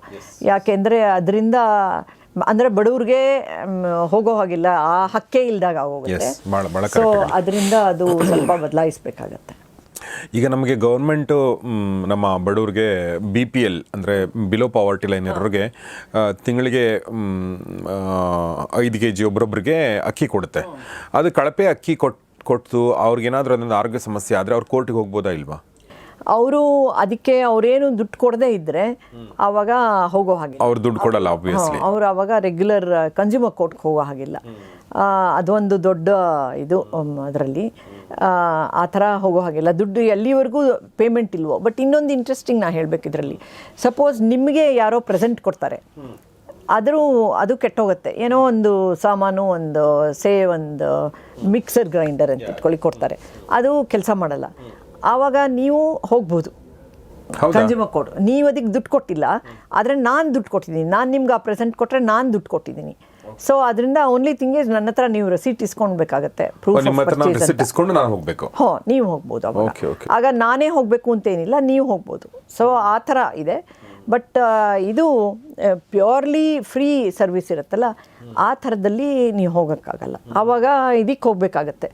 ಯಾಕೆಂದರೆ ಅದರಿಂದ ಅಂದರೆ ಬಡವ್ರಿಗೆ ಹೋಗೋ ಹಾಗಿಲ್ಲ. ಆ ಹಕ್ಕೇ ಇಲ್ದಾಗ ಹೋಗುತ್ತೆ ಸೊ ಅದರಿಂದ ಅದು ಸ್ವಲ್ಪ ಬದಲಾಯಿಸ್ಬೇಕಾಗತ್ತೆ. ಈಗ ನಮಗೆ ಗೌರ್ಮೆಂಟು ನಮ್ಮ ಬಡವ್ರಿಗೆ ಬಿ ಪಿ ಎಲ್ ಅಂದರೆ ಬಿಲೋ ಪಾವರ್ಟಿ ಲೈನ್ ಇರೋರಿಗೆ ತಿಂಗಳಿಗೆ ಐದು ಕೆ ಜಿ ಒಬ್ರೊಬ್ರಿಗೆ ಅಕ್ಕಿ ಕೊಡುತ್ತೆ. ಅದು ಕಳಪೆ ಅಕ್ಕಿ ಕೊಟ್ ಕೊಟ್ಟು ಅವ್ರಿಗೇನಾದರೂ ಅದೊಂದು ಆರೋಗ್ಯ ಸಮಸ್ಯೆ ಆದರೆ ಅವ್ರು ಕೋರ್ಟಿಗೆ ಹೋಗ್ಬೋದಾ ಇಲ್ವಾ? ಅವರು ಅದಕ್ಕೆ ಅವರೇನು ದುಡ್ಡು ಕೊಡದೇ ಇದ್ದರೆ ಅವಾಗ ಹೋಗೋ ಹಾಗೆ ಅವ್ರು ದುಡ್ಡು ಕೊಡಲ್ಲ ಆಬ್ವಿಯಸ್ಲಿ ಅವರು ಆವಾಗ ರೆಗ್ಯುಲರ್ ಕನ್ಸ್ಯೂಮರ್ ಕೋರ್ಟ್ಗೆ ಹೋಗೋ ಹಾಗಿಲ್ಲ. ಅದೊಂದು ದೊಡ್ಡ ಇದು ಅದರಲ್ಲಿ. ಆ ಥರ ಹೋಗೋ ಹಾಗಿಲ್ಲ ದುಡ್ಡು ಎಲ್ಲಿವರೆಗೂ ಪೇಮೆಂಟ್ ಇಲ್ವೋ. ಬಟ್ ಇನ್ನೊಂದು ಇಂಟ್ರೆಸ್ಟಿಂಗ್ ನಾ ಹೇಳಬೇಕು ಇದರಲ್ಲಿ. ಸಪೋಸ್ ನಿಮಗೆ ಯಾರೋ ಪ್ರೆಸೆಂಟ್ ಕೊಡ್ತಾರೆ. ಆದರೂ ಅದು ಕೆಟ್ಟೋಗುತ್ತೆ. ಏನೋ ಒಂದು ಸಾಮಾನು ಒಂದು ಸೇ ಒಂದು ಮಿಕ್ಸರ್ ಗ್ರೈಂಡರ್ ಅಂತ ಇಟ್ಕೊಳ್ಳಿ ಕೊಡ್ತಾರೆ. ಅದು ಕೆಲಸ ಮಾಡಲ್ಲ. ಆವಾಗ ನೀವು ಹೋಗ್ಬೋದು? ಕನ್ಸ್ಯೂಮರ್ ಕೋರ್ಟ್ ನೀವು ಅದಕ್ಕೆ ದುಡ್ಡು ಕೊಟ್ಟಿಲ್ಲ. ಆದರೆ ನಾನು ದುಡ್ಡು ಕೊಟ್ಟಿದ್ದೀನಿ. ನಾನು ನಿಮ್ಗೆ ಆ ಪ್ರೆಸೆಂಟ್ ಕೊಟ್ಟರೆ ನಾನು ದುಡ್ಡು ಕೊಟ್ಟಿದ್ದೀನಿ. ಸೊ ಅದರಿಂದ ಓನ್ಲಿ ಥಿಂಗ್ ಇಸ್ ನನ್ನ ಹತ್ರ ನೀವು ರೆಸಿಟ್ ಇಸ್ಕೊಳ್ಬೇಕಾಗತ್ತೆ. ಪ್ರೂಫ್ ನಿಮ್ಮ ಹತ್ರ ನಾವು ರಿಸಿಟ್ ಇಸ್ಕೊಂಡು ನಾನು ಹೋಗಬೇಕು. ಹೋ ನೀವು ಹೋಗ್ಬೋದು ಅವಾಗ. ಆಗ ನಾನೇ ಹೋಗಬೇಕು ಅಂತೇನಿಲ್ಲ ನೀವು ಹೋಗ್ಬೋದು. ಸೊ ಆ ಥರ ಇದೆ. ಬಟ್ ಇದು ಪ್ಯೂರ್ಲಿ ಫ್ರೀ ಸರ್ವಿಸ್ ಇರುತ್ತಲ್ಲ ಆ ಥರದಲ್ಲಿ ನೀವು ಹೋಗೋಕ್ಕಾಗಲ್ಲ. ಆವಾಗ ಇದಕ್ಕೆ ಹೋಗ್ಬೇಕಾಗತ್ತೆ.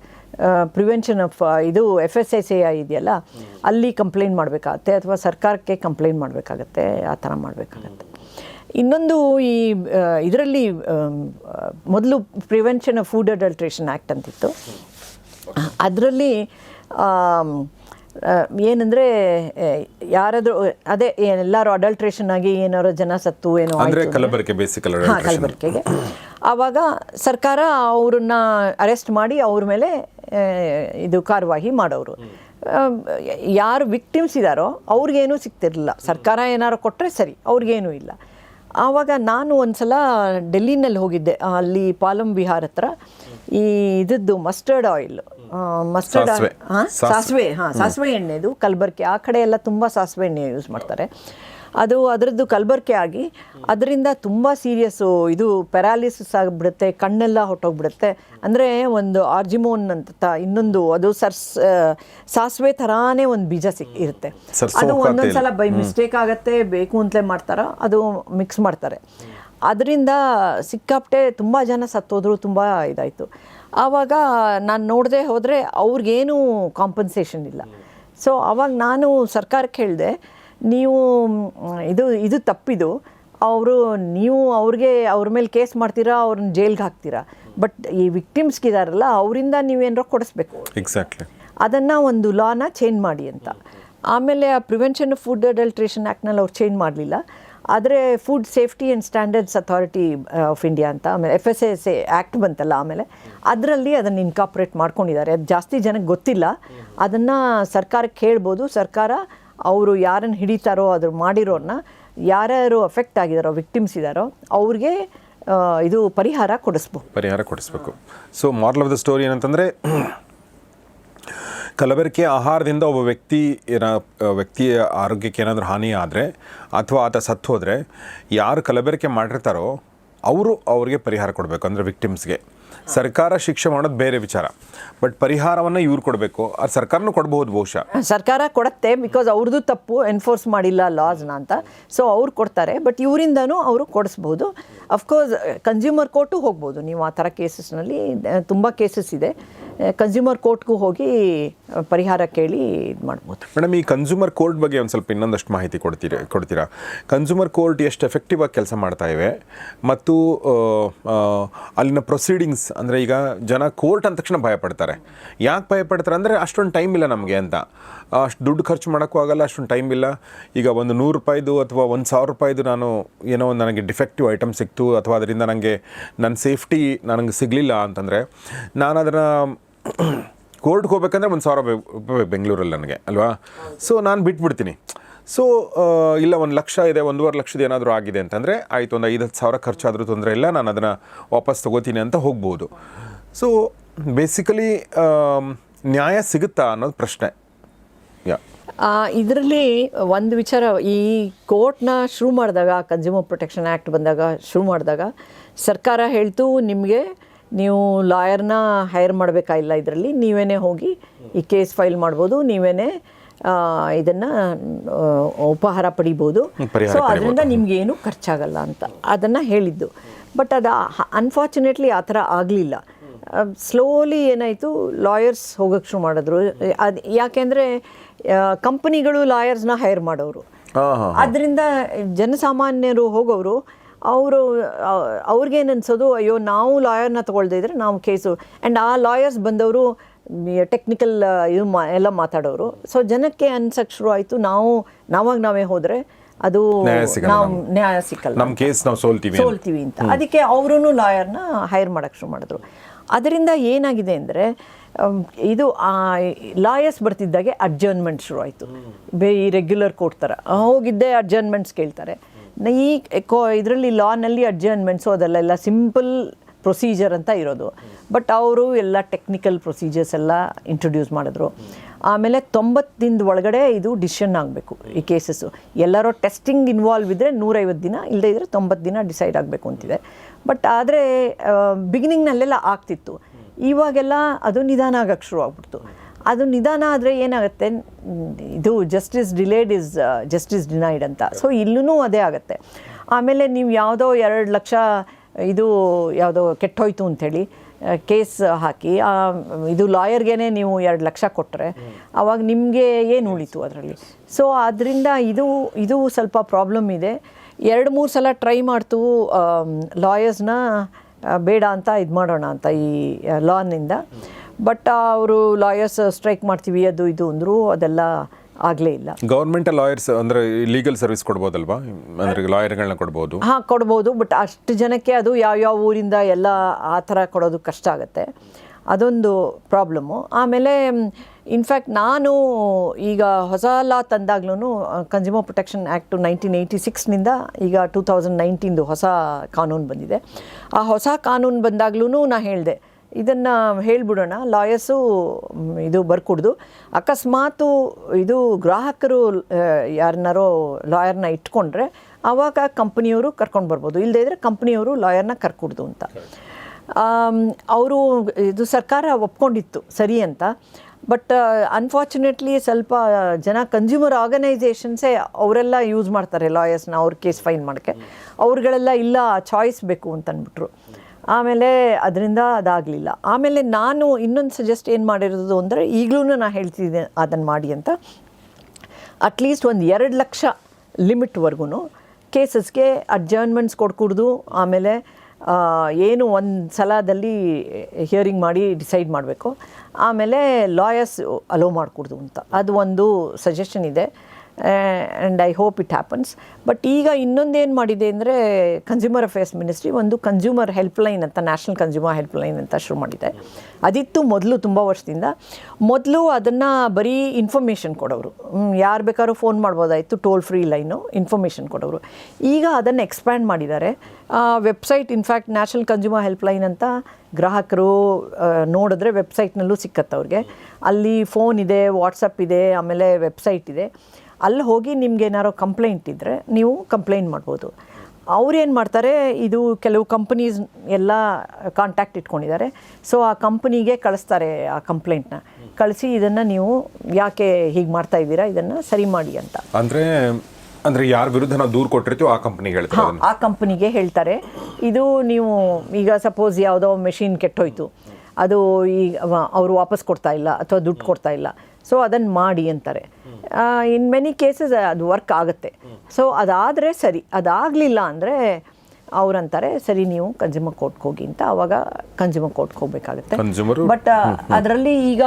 ಪ್ರಿವೆನ್ಷನ್ ಆಫ್ ಇದು ಎಫ್ ಎಸ್ ಎಸ್ ಎ ಇದೆಯಲ್ಲ ಅಲ್ಲಿ ಕಂಪ್ಲೇಂಟ್ ಮಾಡಬೇಕಾಗತ್ತೆ ಅಥವಾ ಸರ್ಕಾರಕ್ಕೆ ಕಂಪ್ಲೇಂಟ್ ಮಾಡಬೇಕಾಗತ್ತೆ ಆ ಥರ ಮಾಡಬೇಕಾಗತ್ತೆ. ಇನ್ನೊಂದು ಈ ಇದರಲ್ಲಿ ಮೊದಲು prevention of food adulteration act ಅಂತಿತ್ತು. ಅದರಲ್ಲಿ ಏನಂದ್ರೆ ಯಾರಾದರೂ ಅದೇ ಎಲ್ಲರೂ ಅಡಲ್ಟ್ರೇಷನ್ ಆಗಿ ಏನಾರೋ ಜನ ಸತ್ತು ಏನೋ ಕಲಬೆರಕೆ ಬೇಸಿಕ್ ಹಾಂ ಕಲಬೆರಕೆಗೆ ಆವಾಗ ಸರ್ಕಾರ ಅವ್ರನ್ನ ಅರೆಸ್ಟ್ ಮಾಡಿ ಅವ್ರ ಮೇಲೆ ಇದು ಕಾರ್ಯವಾಹಿ ಮಾಡೋರು. ಯಾರು ವಿಕ್ಟಿಮ್ಸ್ ಇದ್ದಾರೋ ಅವ್ರಿಗೇನೂ ಸಿಗ್ತಿರಲಿಲ್ಲ. ಸರ್ಕಾರ ಏನಾರು ಕೊಟ್ಟರೆ ಸರಿ ಅವ್ರಿಗೇನೂ ಇಲ್ಲ. ಆವಾಗ ನಾನು ಒಂದ್ಸಲ ಡೆಲ್ಲಿನಲ್ಲಿ ಹೋಗಿದ್ದೆ ಅಲ್ಲಿ ಪಾಲಂ ವಿಹಾರ್ ಹತ್ರ. ಈ ಇದದ್ದು ಮಸ್ಟರ್ಡ್ ಆಯಿಲ್ ಮಸ್ಟರ್ಡ್ ಆಯಿಲ್ ಹಾಂ ಸಾಸ್- ಸಾಸಿವೆ. ಹಾಂ ಸಾಸಿವೆ ಎಣ್ಣೆದು ಕಲಬೆರಕೆ ಆ ಕಡೆ ಎಲ್ಲ ತುಂಬ ಸಾಸಿವೆ ಎಣ್ಣೆ ಯೂಸ್ ಮಾಡ್ತಾರೆ. ಅದು ಅದರದ್ದು ಕಲಬೆರಕೆ ಆಗಿ ಅದರಿಂದ ತುಂಬ ಸೀರಿಯಸ್ಸು ಇದು ಪ್ಯಾರಾಲಿಸಿಸ್ ಆಗಿಬಿಡುತ್ತೆ ಕಣ್ಣೆಲ್ಲ ಹೊಟ್ಟೋಗ್ಬಿಡುತ್ತೆ ಅಂದರೆ ಒಂದು ಆರ್ಜಿಮೋನ್ ಅಂತ ಇನ್ನೊಂದು ಅದು ಸರ್ಸ್ ಸಾಸಿವೆ ಥರಾನೇ ಒಂದು ಬೀಜ ಸಿಕ್ ಇರುತ್ತೆ. ಅದು. ಒಂದೊಂದು ಸಲ ಬೈ ಮಿಸ್ಟೇಕ್ ಆಗುತ್ತೆ ಬೇಕು ಅಂತಲೇ ಮಾಡ್ತಾರ ಅದು ಮಿಕ್ಸ್ ಮಾಡ್ತಾರೆ. ಅದರಿಂದ ಸಿಕ್ಕಾಪಟ್ಟೆ ತುಂಬ ಜನ ಸತ್ತೋದ್ರು ತುಂಬ ಇದಾಯಿತು. ಆವಾಗ ನಾನು ನೋಡದೆ ಹೋದರೆ ಅವ್ರಿಗೇನು ಕಾಂಪನ್ಸೇಷನ್ ಇಲ್ಲ. ಸೊ ಆವಾಗ ನಾನು ಸರ್ಕಾರಕ್ಕೆ ಹೇಳಿದೆ ನೀವು ಇದು ಇದು ತಪ್ಪಿದು. ಅವರು ನೀವು ಅವ್ರಿಗೆ ಅವ್ರ ಮೇಲೆ ಕೇಸ್ ಮಾಡ್ತೀರಾ ಅವ್ರನ್ನ ಜೈಲ್ಗೆ ಹಾಕ್ತೀರಾ. ಬಟ್ ಈ ವಿಕ್ಟಿಮ್ಸ್ಗಿದಾರಲ್ಲ ಅವರಿಂದ ನೀವೇನಾರ ಕೊಡಿಸ್ಬೇಕು. ಎಕ್ಸಾಕ್ಟ್ಲಿ ಅದನ್ನು ಒಂದು ಲಾನ ಚೇಂಜ್ ಮಾಡಿ ಅಂತ. ಆಮೇಲೆ ಆ ಪ್ರಿವೆನ್ಷನ್ ಫುಡ್ ಅಡಲ್ಟ್ರೇಷನ್ ಆ್ಯಕ್ಟ್ನಲ್ಲಿ ಅವ್ರು ಚೇಂಜ್ ಮಾಡಲಿಲ್ಲ. ಆದರೆ food safety and standards authority of India ಅಂತ ಆಮೇಲೆ F S S A act ಬಂತಲ್ಲ ಆಮೇಲೆ ಅದರಲ್ಲಿ ಅದನ್ನು ಇನ್ಕಾಪ್ರೇಟ್ ಮಾಡ್ಕೊಂಡಿದ್ದಾರೆ. ಅದು ಜಾಸ್ತಿ ಜನಕ್ಕೆ ಗೊತ್ತಿಲ್ಲ. ಅದನ್ನು ಸರ್ಕಾರಕ್ಕೆ ಹೇಳ್ಬೋದು. ಸರ್ಕಾರ ಅವರು ಯಾರನ್ನು ಹಿಡಿತಾರೋ ಅದ್ರ ಮಾಡಿರೋರನ್ನ ಯಾರ್ಯಾರು ಅಫೆಕ್ಟ್ ಆಗಿದಾರೋ ವಿಕ್ಟಿಮ್ಸ್ ಇದ್ದಾರೋ ಅವ್ರಿಗೆ ಇದು ಪರಿಹಾರ ಕೊಡಿಸ್ಬೋದು ಪರಿಹಾರ ಕೊಡಿಸ್ಬೇಕು. So moral of the story ಏನಂತಂದರೆ, ಕಲಬೆರಕೆ ಆಹಾರದಿಂದ ಒಬ್ಬ ವ್ಯಕ್ತಿ, ಏನ ವ್ಯಕ್ತಿಯ ಆರೋಗ್ಯಕ್ಕೆ ಏನಾದರೂ ಹಾನಿ ಆದರೆ, ಅಥವಾ ಆತ ಸತ್ತು ಹೋದರೆ ಯಾರು ಕಲಬೆರಕೆ ಮಾಡಿರ್ತಾರೋ, ಅವರು ಅವರಿಗೆ ಪರಿಹಾರ ಕೊಡಬೇಕು, ಅಂದರೆ ವಿಕ್ಟಿಮ್ಸ್ಗೆ ಸರ್ಕಾರ ಶಿಕ್ಷೆ ಮಾಡೋದು ಬೇರೆ ವಿಚಾರ. ಬಟ್ ಪರಿಹಾರವನ್ನು ಇವ್ರು ಕೊಡಬೇಕು. ಅದು ಸರ್ಕಾರನೂ ಕೊಡಬಹುದು ಬಹುಶಃ. ಸರ್ಕಾರ ಕೊಡುತ್ತೆ ಬಿಕಾಸ್ ಅವ್ರದ್ದು ತಪ್ಪು ಎನ್ಫೋರ್ಸ್ ಮಾಡಿಲ್ಲ ಲಾಸ್ನ ಅಂತ. ಸೊ ಅವ್ರು ಕೊಡ್ತಾರೆ ಬಟ್ ಇವರಿಂದನೂ ಅವರು ಕೊಡಿಸ್ಬೋದು. ಅಫ್ಕೋರ್ಸ್ ಕನ್ಸ್ಯೂಮರ್ ಕೋರ್ಟು ಹೋಗ್ಬೋದು. ನೀವು ಆ ಥರ ಕೇಸಸ್ನಲ್ಲಿ ತುಂಬ ಕೇಸಸ್ ಇದೆ. ಕನ್ಸ್ಯೂಮರ್ ಕೋರ್ಟ್ಗೂ ಹೋಗಿ ಪರಿಹಾರ ಕೇಳಿ ಇದು ಮಾಡ್ಬೋದು. ಮೇಡಮ್, ಈ ಕನ್ಸ್ಯೂಮರ್ ಕೋರ್ಟ್ ಬಗ್ಗೆ ಒಂದು ಸ್ವಲ್ಪ ಇನ್ನೊಂದಷ್ಟು ಮಾಹಿತಿ ಕೊಡ್ತೀರಿ, ಕೊಡ್ತೀರಾ? ಕನ್ಸ್ಯೂಮರ್ ಕೋರ್ಟ್ ಎಷ್ಟು ಎಫೆಕ್ಟಿವ್ ಆಗಿ ಕೆಲಸ ಮಾಡ್ತಾ ಇವೆ, ಮತ್ತು ಅಲ್ಲಿನ ಪ್ರೊಸೀಡಿಂಗ್ಸ್ ಅಂದರೆ ಈಗ ಜನ ಕೋರ್ಟ್ ಅಂದ ತಕ್ಷಣ ಭಯಪಡ್ತಾರೆ ಯಾಕೆ ಭಯಪಡ್ತಾರೆ ಅಂದರೆ ಅಷ್ಟೊಂದು ಟೈಮ್ ಇಲ್ಲ ನಮಗೆ ಅಂತ. ಅಷ್ಟು ದುಡ್ಡು ಖರ್ಚು ಮಾಡೋಕ್ಕೂ ಆಗಲ್ಲ, ಅಷ್ಟೊಂದು ಟೈಮ್ ಇಲ್ಲ. ಈಗ ಒಂದು ನೂರು ರೂಪಾಯಿದು ಅಥವಾ ಒಂದು ಸಾವಿರ ರೂಪಾಯಿದು ನಾನು ಏನೋ ಒಂದು ನನಗೆ ಡಿಫೆಕ್ಟಿವ್ ಐಟಮ್ ಸಿಕ್ತು, ಅಥವಾ ಅದರಿಂದ ನನಗೆ ನನ್ನ ಸೇಫ್ಟಿ ನನಗೆ ಸಿಗಲಿಲ್ಲ ಅಂತಂದರೆ, ನಾನು ಅದನ್ನು ಕೋರ್ಟ್ಗೆ ಹೋಗ್ಬೇಕಂದ್ರೆ ಒಂದು ಸಾವಿರ ರೂಪಾಯಿ ಬೆಂಗಳೂರಲ್ಲಿ ನನಗೆ, ಅಲ್ವಾ? ಸೊ ನಾನು ಬಿಟ್ಬಿಡ್ತೀನಿ. ಸೊ ಇಲ್ಲ, ಒಂದು ಲಕ್ಷ ಇದೆ, ಒಂದೂವರೆ ಲಕ್ಷದ ಏನಾದರೂ ಆಗಿದೆ ಅಂತಂದರೆ, ಆಯಿತು, ಒಂದು ಐದು ಹತ್ತು ಸಾವಿರ ಖರ್ಚಾದರೂ ತೊಂದರೆ ಇಲ್ಲ, ನಾನು ಅದನ್ನು ವಾಪಸ್ ತೊಗೋತೀನಿ ಅಂತ ಹೋಗ್ಬೋದು. ಸೊ ಬೇಸಿಕಲಿ ನ್ಯಾಯ ಸಿಗುತ್ತಾ ಅನ್ನೋದು ಪ್ರಶ್ನೆ. ಯಾ ಇದರಲ್ಲಿ ಒಂದು ವಿಚಾರ, ಈ ಕೋರ್ಟ್ನ ಶುರು ಮಾಡಿದಾಗ ಕನ್ಸ್ಯೂಮರ್ ಪ್ರೊಟೆಕ್ಷನ್ ಆ್ಯಕ್ಟ್ ಬಂದಾಗ ಶುರು ಮಾಡಿದಾಗ, ಸರ್ಕಾರ ಹೇಳ್ತು, ನಿಮಗೆ ನೀವು ಲಾಯರ್ನ ಹೈರ್ ಮಾಡಬೇಕಾಗಿಲ್ಲ ಇದರಲ್ಲಿ? ನೀವೇ ಹೋಗಿ ಈ ಕೇಸ್ ಫೈಲ್ ಮಾಡ್ಬೋದು ನೀವೇ ಇದನ್ನು ಉಪಹಾರ ಪಡಿಬೋದು. ಸೊ ಅದರಿಂದ ನಿಮಗೇನು ಖರ್ಚಾಗಲ್ಲ ಅಂತ ಅದನ್ನು ಹೇಳಿದ್ದು. ಬಟ್ ಅದು ಅನ್ಫಾರ್ಚುನೇಟ್ಲಿ ಆ ಥರ ಆಗಲಿಲ್ಲ. ಸ್ಲೋಲಿ ಏನಾಯಿತು ಲಾಯರ್ಸ್ ಹೋಗೋಕ್ಕೆ ಶುರು ಮಾಡಿದ್ರು. ಅದು ಯಾಕೆಂದರೆ ಕಂಪನಿಗಳು ಲಾಯರ್ಸ್ನ ಹೈರ್ ಮಾಡೋರು. ಅದರಿಂದ ಜನಸಾಮಾನ್ಯರು ಹೋಗೋರು ಅವರು ಅವ್ರಿಗೇನು ಅನ್ಸೋದು ಅಯ್ಯೋ ನಾವು ಲಾಯರ್ನ ತಗೊಳ್ದೇ ಇದ್ರೆ ನಾವು ಕೇಸು. ಆ್ಯಂಡ್ ಆ ಲಾಯರ್ಸ್ ಬಂದವರು ಟೆಕ್ನಿಕಲ್ ಇದು ಮಾ ಎಲ್ಲ ಮಾತಾಡೋರು. ಸೊ ಜನಕ್ಕೆ ಅನ್ಸಕ್ಕೆ ಶುರು ಆಯಿತು ನಾವು ನಾವಾಗ ನಾವೇ ಹೋದರೆ ಅದು ನಾವು ನ್ಯಾಯ ಸಿಕ್ಕಲ್ಲ ನಮ್ಮ ಕೇಸ್ ನಾವು ಸೋಲ್ತೀವಿ ಸೋಲ್ತೀವಿ ಅಂತ. ಅದಕ್ಕೆ ಅವರು ಲಾಯರ್ನ ಹೈರ್ ಮಾಡಕ್ಕೆ ಶುರು ಮಾಡಿದ್ರು. ಅದರಿಂದ ಏನಾಗಿದೆ ಅಂದರೆ ಇದು ಆ ಲಾಯರ್ಸ್ ಬರ್ತಿದ್ದಾಗೆ ಅಡ್ಜರ್ನ್ಮೆಂಟ್ ಶುರು ಆಯಿತು ಬೇ ಈ ರೆಗ್ಯುಲರ್ ಕೋರ್ಟ್ ಥರ ಹೋಗಿದ್ದೆ ಅಡ್ಜರ್ನ್ಮೆಂಟ್ಸ್ ಕೇಳ್ತಾರೆ. ಈ ಕೋ ಇದರಲ್ಲಿ ಲಾನಲ್ಲಿ ಅಡ್ಜರ್ನ್ಮೆಂಟ್ಸು ಅದೆಲ್ಲ ಸಿಂಪಲ್ ಪ್ರೊಸೀಜರ್ ಅಂತ ಇರೋದು. ಬಟ್ ಅವರು ಎಲ್ಲ ಟೆಕ್ನಿಕಲ್ ಪ್ರೊಸೀಜರ್ಸ್ ಎಲ್ಲ ಇಂಟ್ರೊಡ್ಯೂಸ್ ಮಾಡಿದ್ರು. ಆಮೇಲೆ ತೊಂಬತ್ತು ಒಳಗಡೆ ಇದು ಡಿಸಿಷನ್ ಆಗಬೇಕು ಈ ಕೇಸಸ್ಸು ಎಲ್ಲರೂ ಟೆಸ್ಟಿಂಗ್ ಇನ್ವಾಲ್ವ್ ಇದ್ದರೆ ನೂರೈವತ್ತು ದಿನ ಇಲ್ಲದೇ ಇದ್ದರೆ ತೊಂಬತ್ತು ದಿನ ಡಿಸೈಡ್ ಆಗಬೇಕು ಅಂತಿದೆ. ಬಟ್ ಆದರೆ ಬಿಗಿನಿಂಗ್ನಲ್ಲೆಲ್ಲ ಆಗ್ತಿತ್ತು. ಇವಾಗೆಲ್ಲ ಅದು ನಿಧಾನ ಆಗಕ್ಕೆ ಶುರು ಆಗ್ಬಿಡ್ತು. ಅದು ನಿಧಾನ ಆದರೆ ಏನಾಗುತ್ತೆ? ಇದು justice delayed is justice denied ಅಂತ. ಸೊ ಇಲ್ಲೂ ಅದೇ ಆಗುತ್ತೆ. ಆಮೇಲೆ ನೀವು ಯಾವುದೋ ಎರಡು ಲಕ್ಷ, ಇದು ಯಾವುದೋ ಕೆಟ್ಟೋಯ್ತು ಅಂಥೇಳಿ ಕೇಸ್ ಹಾಕಿ ಇದು ಲಾಯರ್ಗೇ ನೀವು ಎರಡು ಲಕ್ಷ ಕೊಟ್ಟರೆ ಆವಾಗ ನಿಮಗೆ ಏನು ಉಳಿತು ಅದರಲ್ಲಿ? ಸೊ ಆದ್ದರಿಂದ ಇದು ಇದು ಸ್ವಲ್ಪ ಪ್ರಾಬ್ಲಮ್ ಇದೆ. ಎರಡು ಮೂರು ಸಲ ಟ್ರೈ ಮಾಡ್ತು ಲಾಯರ್ಸ್ನ ಬೇಡ ಅಂತ ಇದು ಮಾಡೋಣ ಅಂತ ಈ ಲಾನಿಂದ ಬಟ್ ಅವರು ಲಾಯರ್ಸ್ ಸ್ಟ್ರೈಕ್ ಮಾಡ್ತೀವಿ ಅದು ಇದು ಅಂದರು ಅದೆಲ್ಲ ಆಗಲೇ ಇಲ್ಲ. ಗೌರ್ಮೆಂಟ್ ಲಾಯರ್ಸ್ ಅಂದರೆ ಲೀಗಲ್ ಸರ್ವಿಸ್ ಕೊಡ್ಬೋದಲ್ವಾ? ಅಂದರೆ ಲಾಯರ್ಗಳನ್ನ ಕೊಡ್ಬೋದು. ಹಾಂ ಕೊಡ್ಬೋದು ಬಟ್ ಅಷ್ಟು ಜನಕ್ಕೆ ಅದು ಯಾವ್ಯಾವ ಊರಿಂದ ಎಲ್ಲ ಆ ಥರ ಕೊಡೋದು ಕಷ್ಟ ಆಗುತ್ತೆ. ಅದೊಂದು ಪ್ರಾಬ್ಲಮ್ಮು ಆಮೇಲೆ ಇನ್ಫ್ಯಾಕ್ಟ್ ನಾನು ಈಗ ಹೊಸ law ತಂದಾಗ್ಲೂ consumer protection act nineteen eighty ಸಿಕ್ಸ್ನಿಂದ ಈಗ ಟೂ ತೌಸಂಡ್ ನೈನ್ಟೀನ್ದು ಹೊಸ ಕಾನೂನು ಬಂದಿದೆ. ಆ ಹೊಸ ಕಾನೂನು ಬಂದಾಗ್ಲೂ ನಾನು ಹೇಳಿದೆ ಇದನ್ನು ಹೇಳ್ಬಿಡೋಣ. ಲಾಯರ್ಸು ಇದು ಬರ್ಕೊಡ್ದು. ಅಕಸ್ಮಾತು ಇದು ಗ್ರಾಹಕರು ಯಾರನ್ನಾರೋ ಲಾಯರ್ನ ಇಟ್ಕೊಂಡ್ರೆ ಆವಾಗ ಕಂಪ್ನಿಯವರು ಕರ್ಕೊಂಡು ಬರ್ಬೋದು. ಇಲ್ಲದೇ ಇದ್ದರೆ ಕಂಪ್ನಿಯವರು ಲಾಯರ್ನ ಕರ್ಕೊಡ್ದು ಅಂತ. ಅವರು ಇದು ಸರ್ಕಾರ ಒಪ್ಕೊಂಡಿತ್ತು ಸರಿ ಅಂತ. ಬಟ್ ಅನ್ಫಾರ್ಚುನೇಟ್ಲಿ ಸ್ವಲ್ಪ ಜನ ಕನ್ಸ್ಯೂಮರ್ ಆರ್ಗನೈಸೇಷನ್ಸೇ ಅವರೆಲ್ಲ ಯೂಸ್ ಮಾಡ್ತಾರೆ ಲಾಯರ್ಸ್ನ ಅವ್ರ ಕೇಸ್ ಫೈನ್ ಮಾಡೋಕ್ಕೆ. ಅವ್ರುಗಳೆಲ್ಲ ಇಲ್ಲ ಚಾಯ್ಸ್ ಬೇಕು ಅಂತ ಅಂದ್ಬಿಟ್ರು ಆಮೇಲೆ ಅದರಿಂದ ಅದಾಗಲಿಲ್ಲ. ಆಮೇಲೆ ನಾನು ಇನ್ನೊಂದು ಸಜೆಸ್ಟ್ ಏನು ಮಾಡಿರೋದು ಅಂದರೆ ಈಗಲೂ ನಾನು ಹೇಳ್ತಿದ್ದೆ ಅದನ್ನು ಮಾಡಿ ಅಂತ. ಅಟ್ಲೀಸ್ಟ್ ಒಂದು ಎರಡು ಲಕ್ಷ ಲಿಮಿಟ್ವರೆಗೂ ಕೇಸಸ್ಗೆ ಅಡ್ಜರ್ನ್ಮೆಂಟ್ಸ್ ಕೊಡ್ಕೂಡ್ದು, ಆಮೇಲೆ ಏನು ಒಂದು ಸಲದಲ್ಲಿ ಹಿಯರಿಂಗ್ ಮಾಡಿ ಡಿಸೈಡ್ ಮಾಡಬೇಕು. ಆಮೇಲೆ ಲಾಯರ್ಸ್ ಅಲೋ ಮಾಡಿಕೊಡ್ದು ಅಂತ. ಅದು ಒಂದು ಸಜೆಷನ್ ಇದೆ. And I hope it happens but ಈಗ ಇನ್ನೊಂದೇನು ಮಾಡಿದೆ ಅಂದರೆ ಕನ್ಸ್ಯೂಮರ್ ಅಫೇರ್ಸ್ ಮಿನಿಸ್ಟ್ರಿ ಒಂದು ಕನ್ಸ್ಯೂಮರ್ ಹೆಲ್ಪ್ಲೈನ್ ಅಂತ ನ್ಯಾಷನಲ್ ಕನ್ಸ್ಯೂಮರ್ ಹೆಲ್ಪ್ಲೈನ್ ಅಂತ ಶುರು ಮಾಡಿದೆ. ಅದಿತ್ತು ಮೊದಲು ತುಂಬ ವರ್ಷದಿಂದ. ಮೊದಲು ಅದನ್ನು ಬರೀ ಇನ್ಫಾರ್ಮೇಷನ್ ಕೊಡೋರು ಯಾರು ಬೇಕಾದ್ರೂ ಫೋನ್ ಮಾಡ್ಬೋದಾಯಿತು ಟೋಲ್ ಫ್ರೀ ಲೈನು ಇನ್ಫಾರ್ಮೇಷನ್ ಕೊಡೋರು ಈಗ ಅದನ್ನು ಎಕ್ಸ್ಪ್ಯಾಂಡ್ ಮಾಡಿದ್ದಾರೆ. Website in fact national consumer helpline ಅಂತ ಗ್ರಾಹಕರು ನೋಡಿದ್ರೆ ವೆಬ್ಸೈಟ್ನಲ್ಲೂ ಸಿಕ್ಕತ್ತೆ ಅವ್ರಿಗೆ ಅಲ್ಲಿ ಫೋನ್ ಇದೆ ವಾಟ್ಸಪ್ ಇದೆ, ಆಮೇಲೆ ವೆಬ್ಸೈಟ್ ಇದೆ. ಅಲ್ಲಿ ಹೋಗಿ ನಿಮ್ಗೆ ಏನಾರೋ ಕಂಪ್ಲೇಂಟ್ ಇದ್ದರೆ ನೀವು ಕಂಪ್ಲೇಂಟ್ ಮಾಡ್ಬೋದು. ಅವ್ರೇನು ಮಾಡ್ತಾರೆ ಇದು ಕೆಲವು ಕಂಪನೀಸ್ ಎಲ್ಲ ಕಾಂಟ್ಯಾಕ್ಟ್ ಇಟ್ಕೊಂಡಿದ್ದಾರೆ. ಸೊ ಆ ಕಂಪನಿಗೆ ಕಳಿಸ್ತಾರೆ ಆ ಕಂಪ್ಲೇಂಟ್ನ ಕಳಿಸಿ ಇದನ್ನು ನೀವು ಯಾಕೆ ಹೀಗೆ ಮಾಡ್ತಾ ಇದ್ದೀರಾ ಇದನ್ನು ಸರಿ ಮಾಡಿ ಅಂತ. ಅಂದರೆ ಅಂದರೆ ಯಾರ ವಿರುದ್ಧ ನಾವು ದೂರು ಕೊಟ್ಟಿರ್ತೀವೋ ಆ ಕಂಪ್ನಿಗೆ ಹೇಳ್ತಾರೆ ಆ ಕಂಪ್ನಿಗೆ ಹೇಳ್ತಾರೆ. ಇದು ನೀವು ಈಗ ಸಪೋಸ್ ಯಾವುದೋ ಮೆಷಿನ್ ಕೆಟ್ಟೋಯ್ತು. ಅದು ಈಗ ಅವರು ವಾಪಸ್ ಕೊಡ್ತಾ ಇಲ್ಲ ಅಥವಾ ದುಡ್ಡು ಕೊಡ್ತಾ ಇಲ್ಲ. ಸೊ ಅದನ್ನು ಮಾಡಿ ಅಂತಾರೆ. ಇನ್ ಮೆನಿ ಕೇಸಸ್ ಅದು ವರ್ಕ್ ಆಗುತ್ತೆ. ಸೊ ಅದಾದರೆ ಸರಿ. ಅದಾಗಲಿಲ್ಲ ಅಂದರೆ ಅವ್ರಂತಾರೆ ಸರಿ ನೀವು ಕನ್ಸ್ಯೂಮರ್ ಕೋರ್ಟ್ಗೆ ಹೋಗಿ ಅಂತ ಅವಾಗ ಕನ್ಸ್ಯೂಮರ್ ಕೋರ್ಟ್ಗೆ ಹೋಗ್ಬೇಕಾಗುತ್ತೆ. ಬಟ್ ಅದರಲ್ಲಿ ಈಗ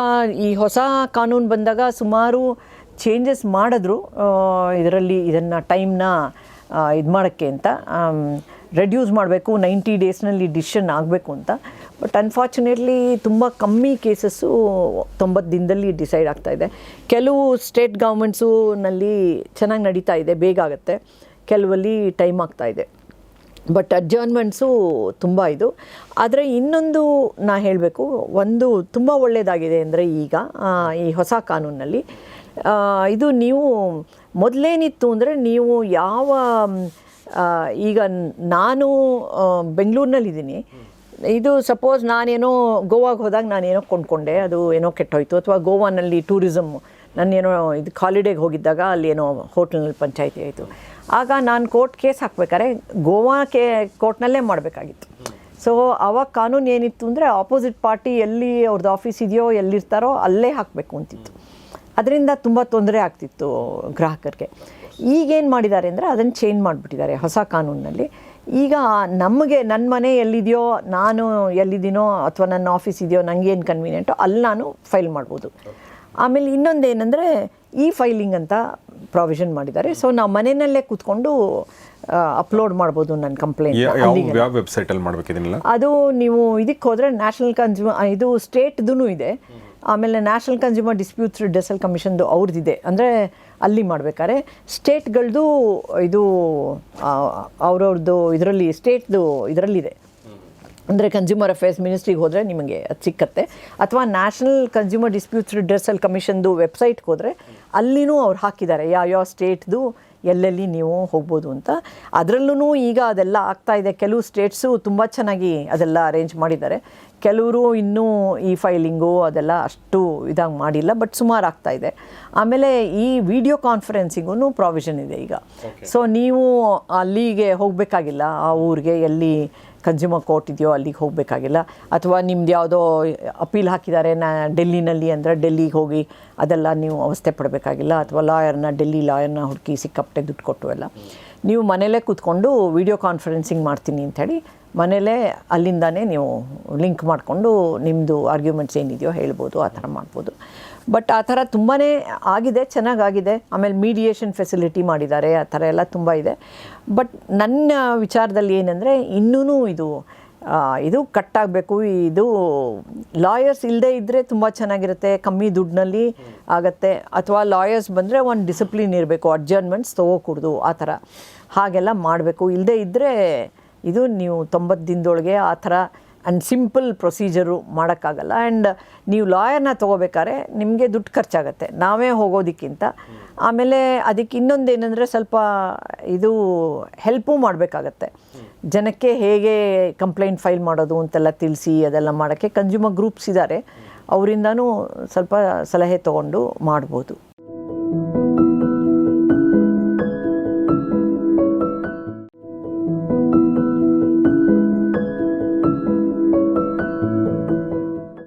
ಈ ಹೊಸ ಕಾನೂನು ಬಂದಾಗ ಸುಮಾರು ಚೇಂಜಸ್ ಮಾಡಿದ್ರು. ಇದರಲ್ಲಿ ಇದನ್ನು ಟೈಮ್ನ ಇದು ಮಾಡೋಕ್ಕೆ ಅಂತ ರೆಡ್ಯೂಸ್ ಮಾಡಬೇಕು ನೈಂಟಿ ಡೇಸ್ನಲ್ಲಿ ಡಿಸಿಷನ್ ಆಗಬೇಕು ಅಂತ. ಬಟ್ ಅನ್ಫಾರ್ಚುನೇಟ್ಲಿ ತುಂಬ ಕಮ್ಮಿ ಕೇಸಸ್ಸು ತೊಂಬತ್ತು ದಿನದಲ್ಲಿ ಡಿಸೈಡ್ ಆಗ್ತಾ ಇದೆ. ಕೆಲವು ಸ್ಟೇಟ್ ಗೌರ್ಮೆಂಟ್ಸು ನಲ್ಲಿ ಚೆನ್ನಾಗಿ ನಡೀತಾ ಇದೆ, ಬೇಗ ಆಗುತ್ತೆ. ಕೆಲವಲ್ಲಿ ಟೈಮ್ ಆಗ್ತಾ ಇದೆ. ಬಟ್ ಅಡ್ಜರ್ನ್ಮೆಂಟ್ಸು ತುಂಬ ಇದು. ಆದರೆ ಇನ್ನೊಂದು ನಾ ಹೇಳಬೇಕು, ಒಂದು ತುಂಬ ಒಳ್ಳೆಯದಾಗಿದೆ ಅಂದರೆ ಈಗ ಈ ಹೊಸ ಕಾನೂನಲ್ಲಿ. ಇದು ನೀವು ಮೊದಲೇನಿತ್ತು ಅಂದರೆ ನೀವು ಯಾವ ಈಗ ನಾನು ಬೆಂಗಳೂರಿನಲ್ಲಿದ್ದೀನಿ. ಇದು ಸಪೋಸ್ ನಾನೇನೋ ಗೋವಾಗೆ ಹೋದಾಗ ನಾನೇನೋ ಕೊಂಡ್ಕೊಂಡೆ, ಅದು ಏನೋ ಕೆಟ್ಟೋಯ್ತು. ಅಥವಾ ಗೋವಾನಲ್ಲಿ ಟೂರಿಸಮ್ ನಾನೇನೋ ಇದು ಹಾಲಿಡೇಗೆ ಹೋಗಿದ್ದಾಗ ಅಲ್ಲಿ ಏನೋ ಹೋಟ್ಲ್ನಲ್ಲಿ ಪಂಚಾಯಿತಿ ಆಯಿತು. ಆಗ ನಾನು ಕೋರ್ಟ್ ಕೇಸ್ ಹಾಕ್ಬೇಕಾದ್ರೆ ಗೋವಾ ಕೇ ಕೋರ್ಟ್ನಲ್ಲೇ ಮಾಡಬೇಕಾಗಿತ್ತು. ಸೊ ಆವಾಗ ಕಾನೂನು ಏನಿತ್ತು ಅಂದರೆ ಆಪೋಸಿಟ್ ಪಾರ್ಟಿ ಎಲ್ಲಿ ಅವ್ರದ್ದು ಆಫೀಸ್ ಇದೆಯೋ, ಎಲ್ಲಿರ್ತಾರೋ ಅಲ್ಲೇ ಹಾಕಬೇಕು ಅಂತಿತ್ತು. ಅದರಿಂದ ತುಂಬ ತೊಂದರೆ ಆಗ್ತಿತ್ತು ಗ್ರಾಹಕರಿಗೆ. ಈಗೇನು ಮಾಡಿದ್ದಾರೆ ಅಂದರೆ ಅದನ್ನು ಚೇಂಜ್ ಮಾಡಿಬಿಟ್ಟಿದ್ದಾರೆ ಹೊಸ ಕಾನೂನಿನಲ್ಲಿ. ಈಗ ನಮಗೆ ನನ್ನ ಮನೆ ಎಲ್ಲಿದೆಯೋ ನಾನು ಎಲ್ಲಿದ್ದೀನೋ ಅಥವಾ ನನ್ನ ಆಫೀಸ್ ಇದೆಯೋ ನನಗೇನು ಕನ್ವೀನಿಯೆಂಟೋ ಅಲ್ಲಿ ನಾನು ಫೈಲ್ ಮಾಡ್ಬೋದು. ಆಮೇಲೆ ಇನ್ನೊಂದೇನೆಂದರೆ ಇ ಫೈಲಿಂಗ್ ಅಂತ ಪ್ರಾವಿಷನ್ ಮಾಡಿದ್ದಾರೆ. ಸೊ ನಾವು ಮನೆಯಲ್ಲೇ ಕೂತ್ಕೊಂಡು ಅಪ್ಲೋಡ್ ಮಾಡ್ಬೋದು ನನ್ನ ಕಂಪ್ಲೇಂಟ್ ವೆಬ್ಸೈಟಲ್ಲಿ ಅದು ನೀವು ಇದಕ್ಕೆ ಹೋದರೆ ನ್ಯಾಷನಲ್ ಕನ್ಸ್ಯೂಮರ್ ಇದು ಸ್ಟೇಟ್ದೂ ಇದೆ. ಆಮೇಲೆ ನ್ಯಾಷನಲ್ ಕನ್ಸ್ಯೂಮರ್ ಡಿಸ್ಪ್ಯೂಟ್ಸ್ ಡೆಸಲ್ ಕಮಿಷನ್ದು ಅವ್ರದ್ದಿದೆ ಅಂದರೆ ಅಲ್ಲಿ ಮಾಡ್ಬೇಕಾದ್ರೆ ಸ್ಟೇಟ್ಗಳದ್ದು ಇದು ಅವ್ರವ್ರದ್ದು ಇದರಲ್ಲಿ ಸ್ಟೇಟ್ದು ಇದರಲ್ಲಿದೆ. ಅಂದರೆ ಕನ್ಸ್ಯೂಮರ್ ಅಫೇರ್ಸ್ ಮಿನಿಸ್ಟ್ರಿಗೆ ಹೋದರೆ ನಿಮಗೆ ಅದು ಸಿಕ್ಕತ್ತೆ. ಅಥವಾ ನ್ಯಾಷನಲ್ ಕನ್ಸ್ಯೂಮರ್ ಡಿಸ್ಪ್ಯೂಟ್ಸ್ ರಿಡ್ರೆಸಲ್ ಕಮಿಷನ್ದು ವೆಬ್ಸೈಟ್ಗೆ ಹೋದರೆ ಅಲ್ಲಿನೂ ಅವ್ರು ಹಾಕಿದ್ದಾರೆ. ಯಾವ ಯಾವ ಸ್ಟೇಟ್ದು ಎಲ್ಲೆಲ್ಲಿ ನೀವು ಹೋಗ್ಬೋದು ಅಂತ. ಅದರಲ್ಲೂ ಈಗ ಅದೆಲ್ಲ ಆಗ್ತಾ ಇದೆ. ಕೆಲವು ಸ್ಟೇಟ್ಸು ತುಂಬ ಚೆನ್ನಾಗಿ ಅದೆಲ್ಲ ಅರೇಂಜ್ ಮಾಡಿದ್ದಾರೆ. ಕೆಲವರು ಇನ್ನೂ ಈ ಫೈಲಿಂಗು ಅದೆಲ್ಲ ಅಷ್ಟು ಇದಾಗಿ ಮಾಡಿಲ್ಲ ಬಟ್ ಸುಮಾರು ಆಗ್ತಾ ಇದೆ. ಆಮೇಲೆ ಈ ವಿಡಿಯೋ ಕಾನ್ಫರೆನ್ಸಿಂಗೂ ಪ್ರಾವಿಷನ್ ಇದೆ ಈಗ. ಸೊ ನೀವು ಅಲ್ಲಿಗೆ ಹೋಗಬೇಕಾಗಿಲ್ಲ ಆ ಊರಿಗೆ ಎಲ್ಲಿ ಕನ್ಸ್ಯೂಮರ್ ಕೋರ್ಟ್ ಇದೆಯೋ ಅಲ್ಲಿಗೆ ಹೋಗಬೇಕಾಗಿಲ್ಲ ಅಥವಾ ನಿಮ್ದು ಯಾವುದೋ ಅಪೀಲ್ ಹಾಕಿದ್ದಾರೆ ನಾ ಡೆಲ್ಲಿನಲ್ಲಿ ಅಂದರೆ ಡೆಲ್ಲಿಗೆ ಹೋಗಿ ಅದೆಲ್ಲ ನೀವು ಅವಸ್ಥೆ ಪಡಬೇಕಾಗಿಲ್ಲ ಅಥವಾ ಲಾಯರ್ನ ಡೆಲ್ಲಿ ಲಾಯರ್ನ ಹುಡುಕಿ ಸಿಕ್ಕಾಪಟ್ಟೆ ದುಡ್ಡು ಕೊಟ್ಟು ಎಲ್ಲ. ನೀವು ಮನೇಲೇ ಕೂತ್ಕೊಂಡು ವಿಡಿಯೋ ಕಾನ್ಫರೆನ್ಸಿಂಗ್ ಮಾಡ್ತೀನಿ ಅಂಥೇಳಿ ಮನೇಲೇ ಅಲ್ಲಿಂದಾನೇ ನೀವು ಲಿಂಕ್ ಮಾಡಿಕೊಂಡು ನಿಮ್ಮದು ಆರ್ಗ್ಯುಮೆಂಟ್ಸ್ ಏನಿದೆಯೋ ಹೇಳ್ಬೋದು, ಆ ಥರ ಮಾಡ್ಬೋದು. ಬಟ್ ಆ ಥರ ತುಂಬಾ ಆಗಿದೆ, ಚೆನ್ನಾಗಾಗಿದೆ. ಆಮೇಲೆ ಮೀಡಿಯೇಷನ್ ಫೆಸಿಲಿಟಿ ಮಾಡಿದ್ದಾರೆ, ಆ ಥರ ಎಲ್ಲ ತುಂಬ ಇದೆ. ಬಟ್ ನನ್ನ ವಿಚಾರದಲ್ಲಿ ಏನಂದರೆ ಇನ್ನೂ ಇದು ಇದು ಕಟ್ಟಾಗಬೇಕು. ಇದು ಲಾಯರ್ಸ್ ಇಲ್ಲದೆ ಇದ್ದರೆ ತುಂಬ ಚೆನ್ನಾಗಿರುತ್ತೆ. ಕಮ್ಮಿ ದುಡ್ಡಿನಲ್ಲಿ ಆಗುತ್ತೆ. ಅಥವಾ ಲಾಯರ್ಸ್ ಬಂದರೆ ಒಂದು ಡಿಸಿಪ್ಲಿನ್ ಇರಬೇಕು. ಅಡ್ಜರ್ನ್ಮೆಂಟ್ಸ್ ತೊಗೋಕೂಡ್ದು, ಆ ಥರ. ಹಾಗೆಲ್ಲ ಮಾಡಬೇಕು. ಇಲ್ಲದೆ ಇದ್ದರೆ ಇದು ನೀವು ತೊಂಬತ್ತು ದಿನದೊಳಗೆ ಆ ಥರ ಆ್ಯಂಡ್ ಸಿಂಪಲ್ ಪ್ರೊಸೀಜರು ಮಾಡೋಕ್ಕಾಗಲ್ಲ. ಆ್ಯಂಡ್ ನೀವು ಲಾಯರ್ನ ತೊಗೋಬೇಕಾದ್ರೆ ನಿಮಗೆ ದುಡ್ಡು ಖರ್ಚಾಗತ್ತೆ. ನಾವೇ ಹೋಗೋದಕ್ಕಿಂತ. ಆಮೇಲೆ ಅದಕ್ಕೆ ಇನ್ನೊಂದು ಏನಂದರೆ ಸ್ವಲ್ಪ ಇದು ಹೆಲ್ಪು ಮಾಡಬೇಕಾಗತ್ತೆ. ಜನಕ್ಕೆ ಹೇಗೆ ಕಂಪ್ಲೇಂಟ್ ಫೈಲ್ ಮಾಡೋದು ಅಂತೆಲ್ಲ ತಿಳಿಸಿ ಅದೆಲ್ಲ ಮಾಡೋಕ್ಕೆ ಕನ್ಸ್ಯೂಮರ್ ಗ್ರೂಪ್ಸ್ ಇದ್ದಾರೆ ಅವರಿಂದನೂ ಸ್ವಲ್ಪ ಸಲಹೆ ತೊಗೊಂಡು ಮಾಡ್ಬೋದು.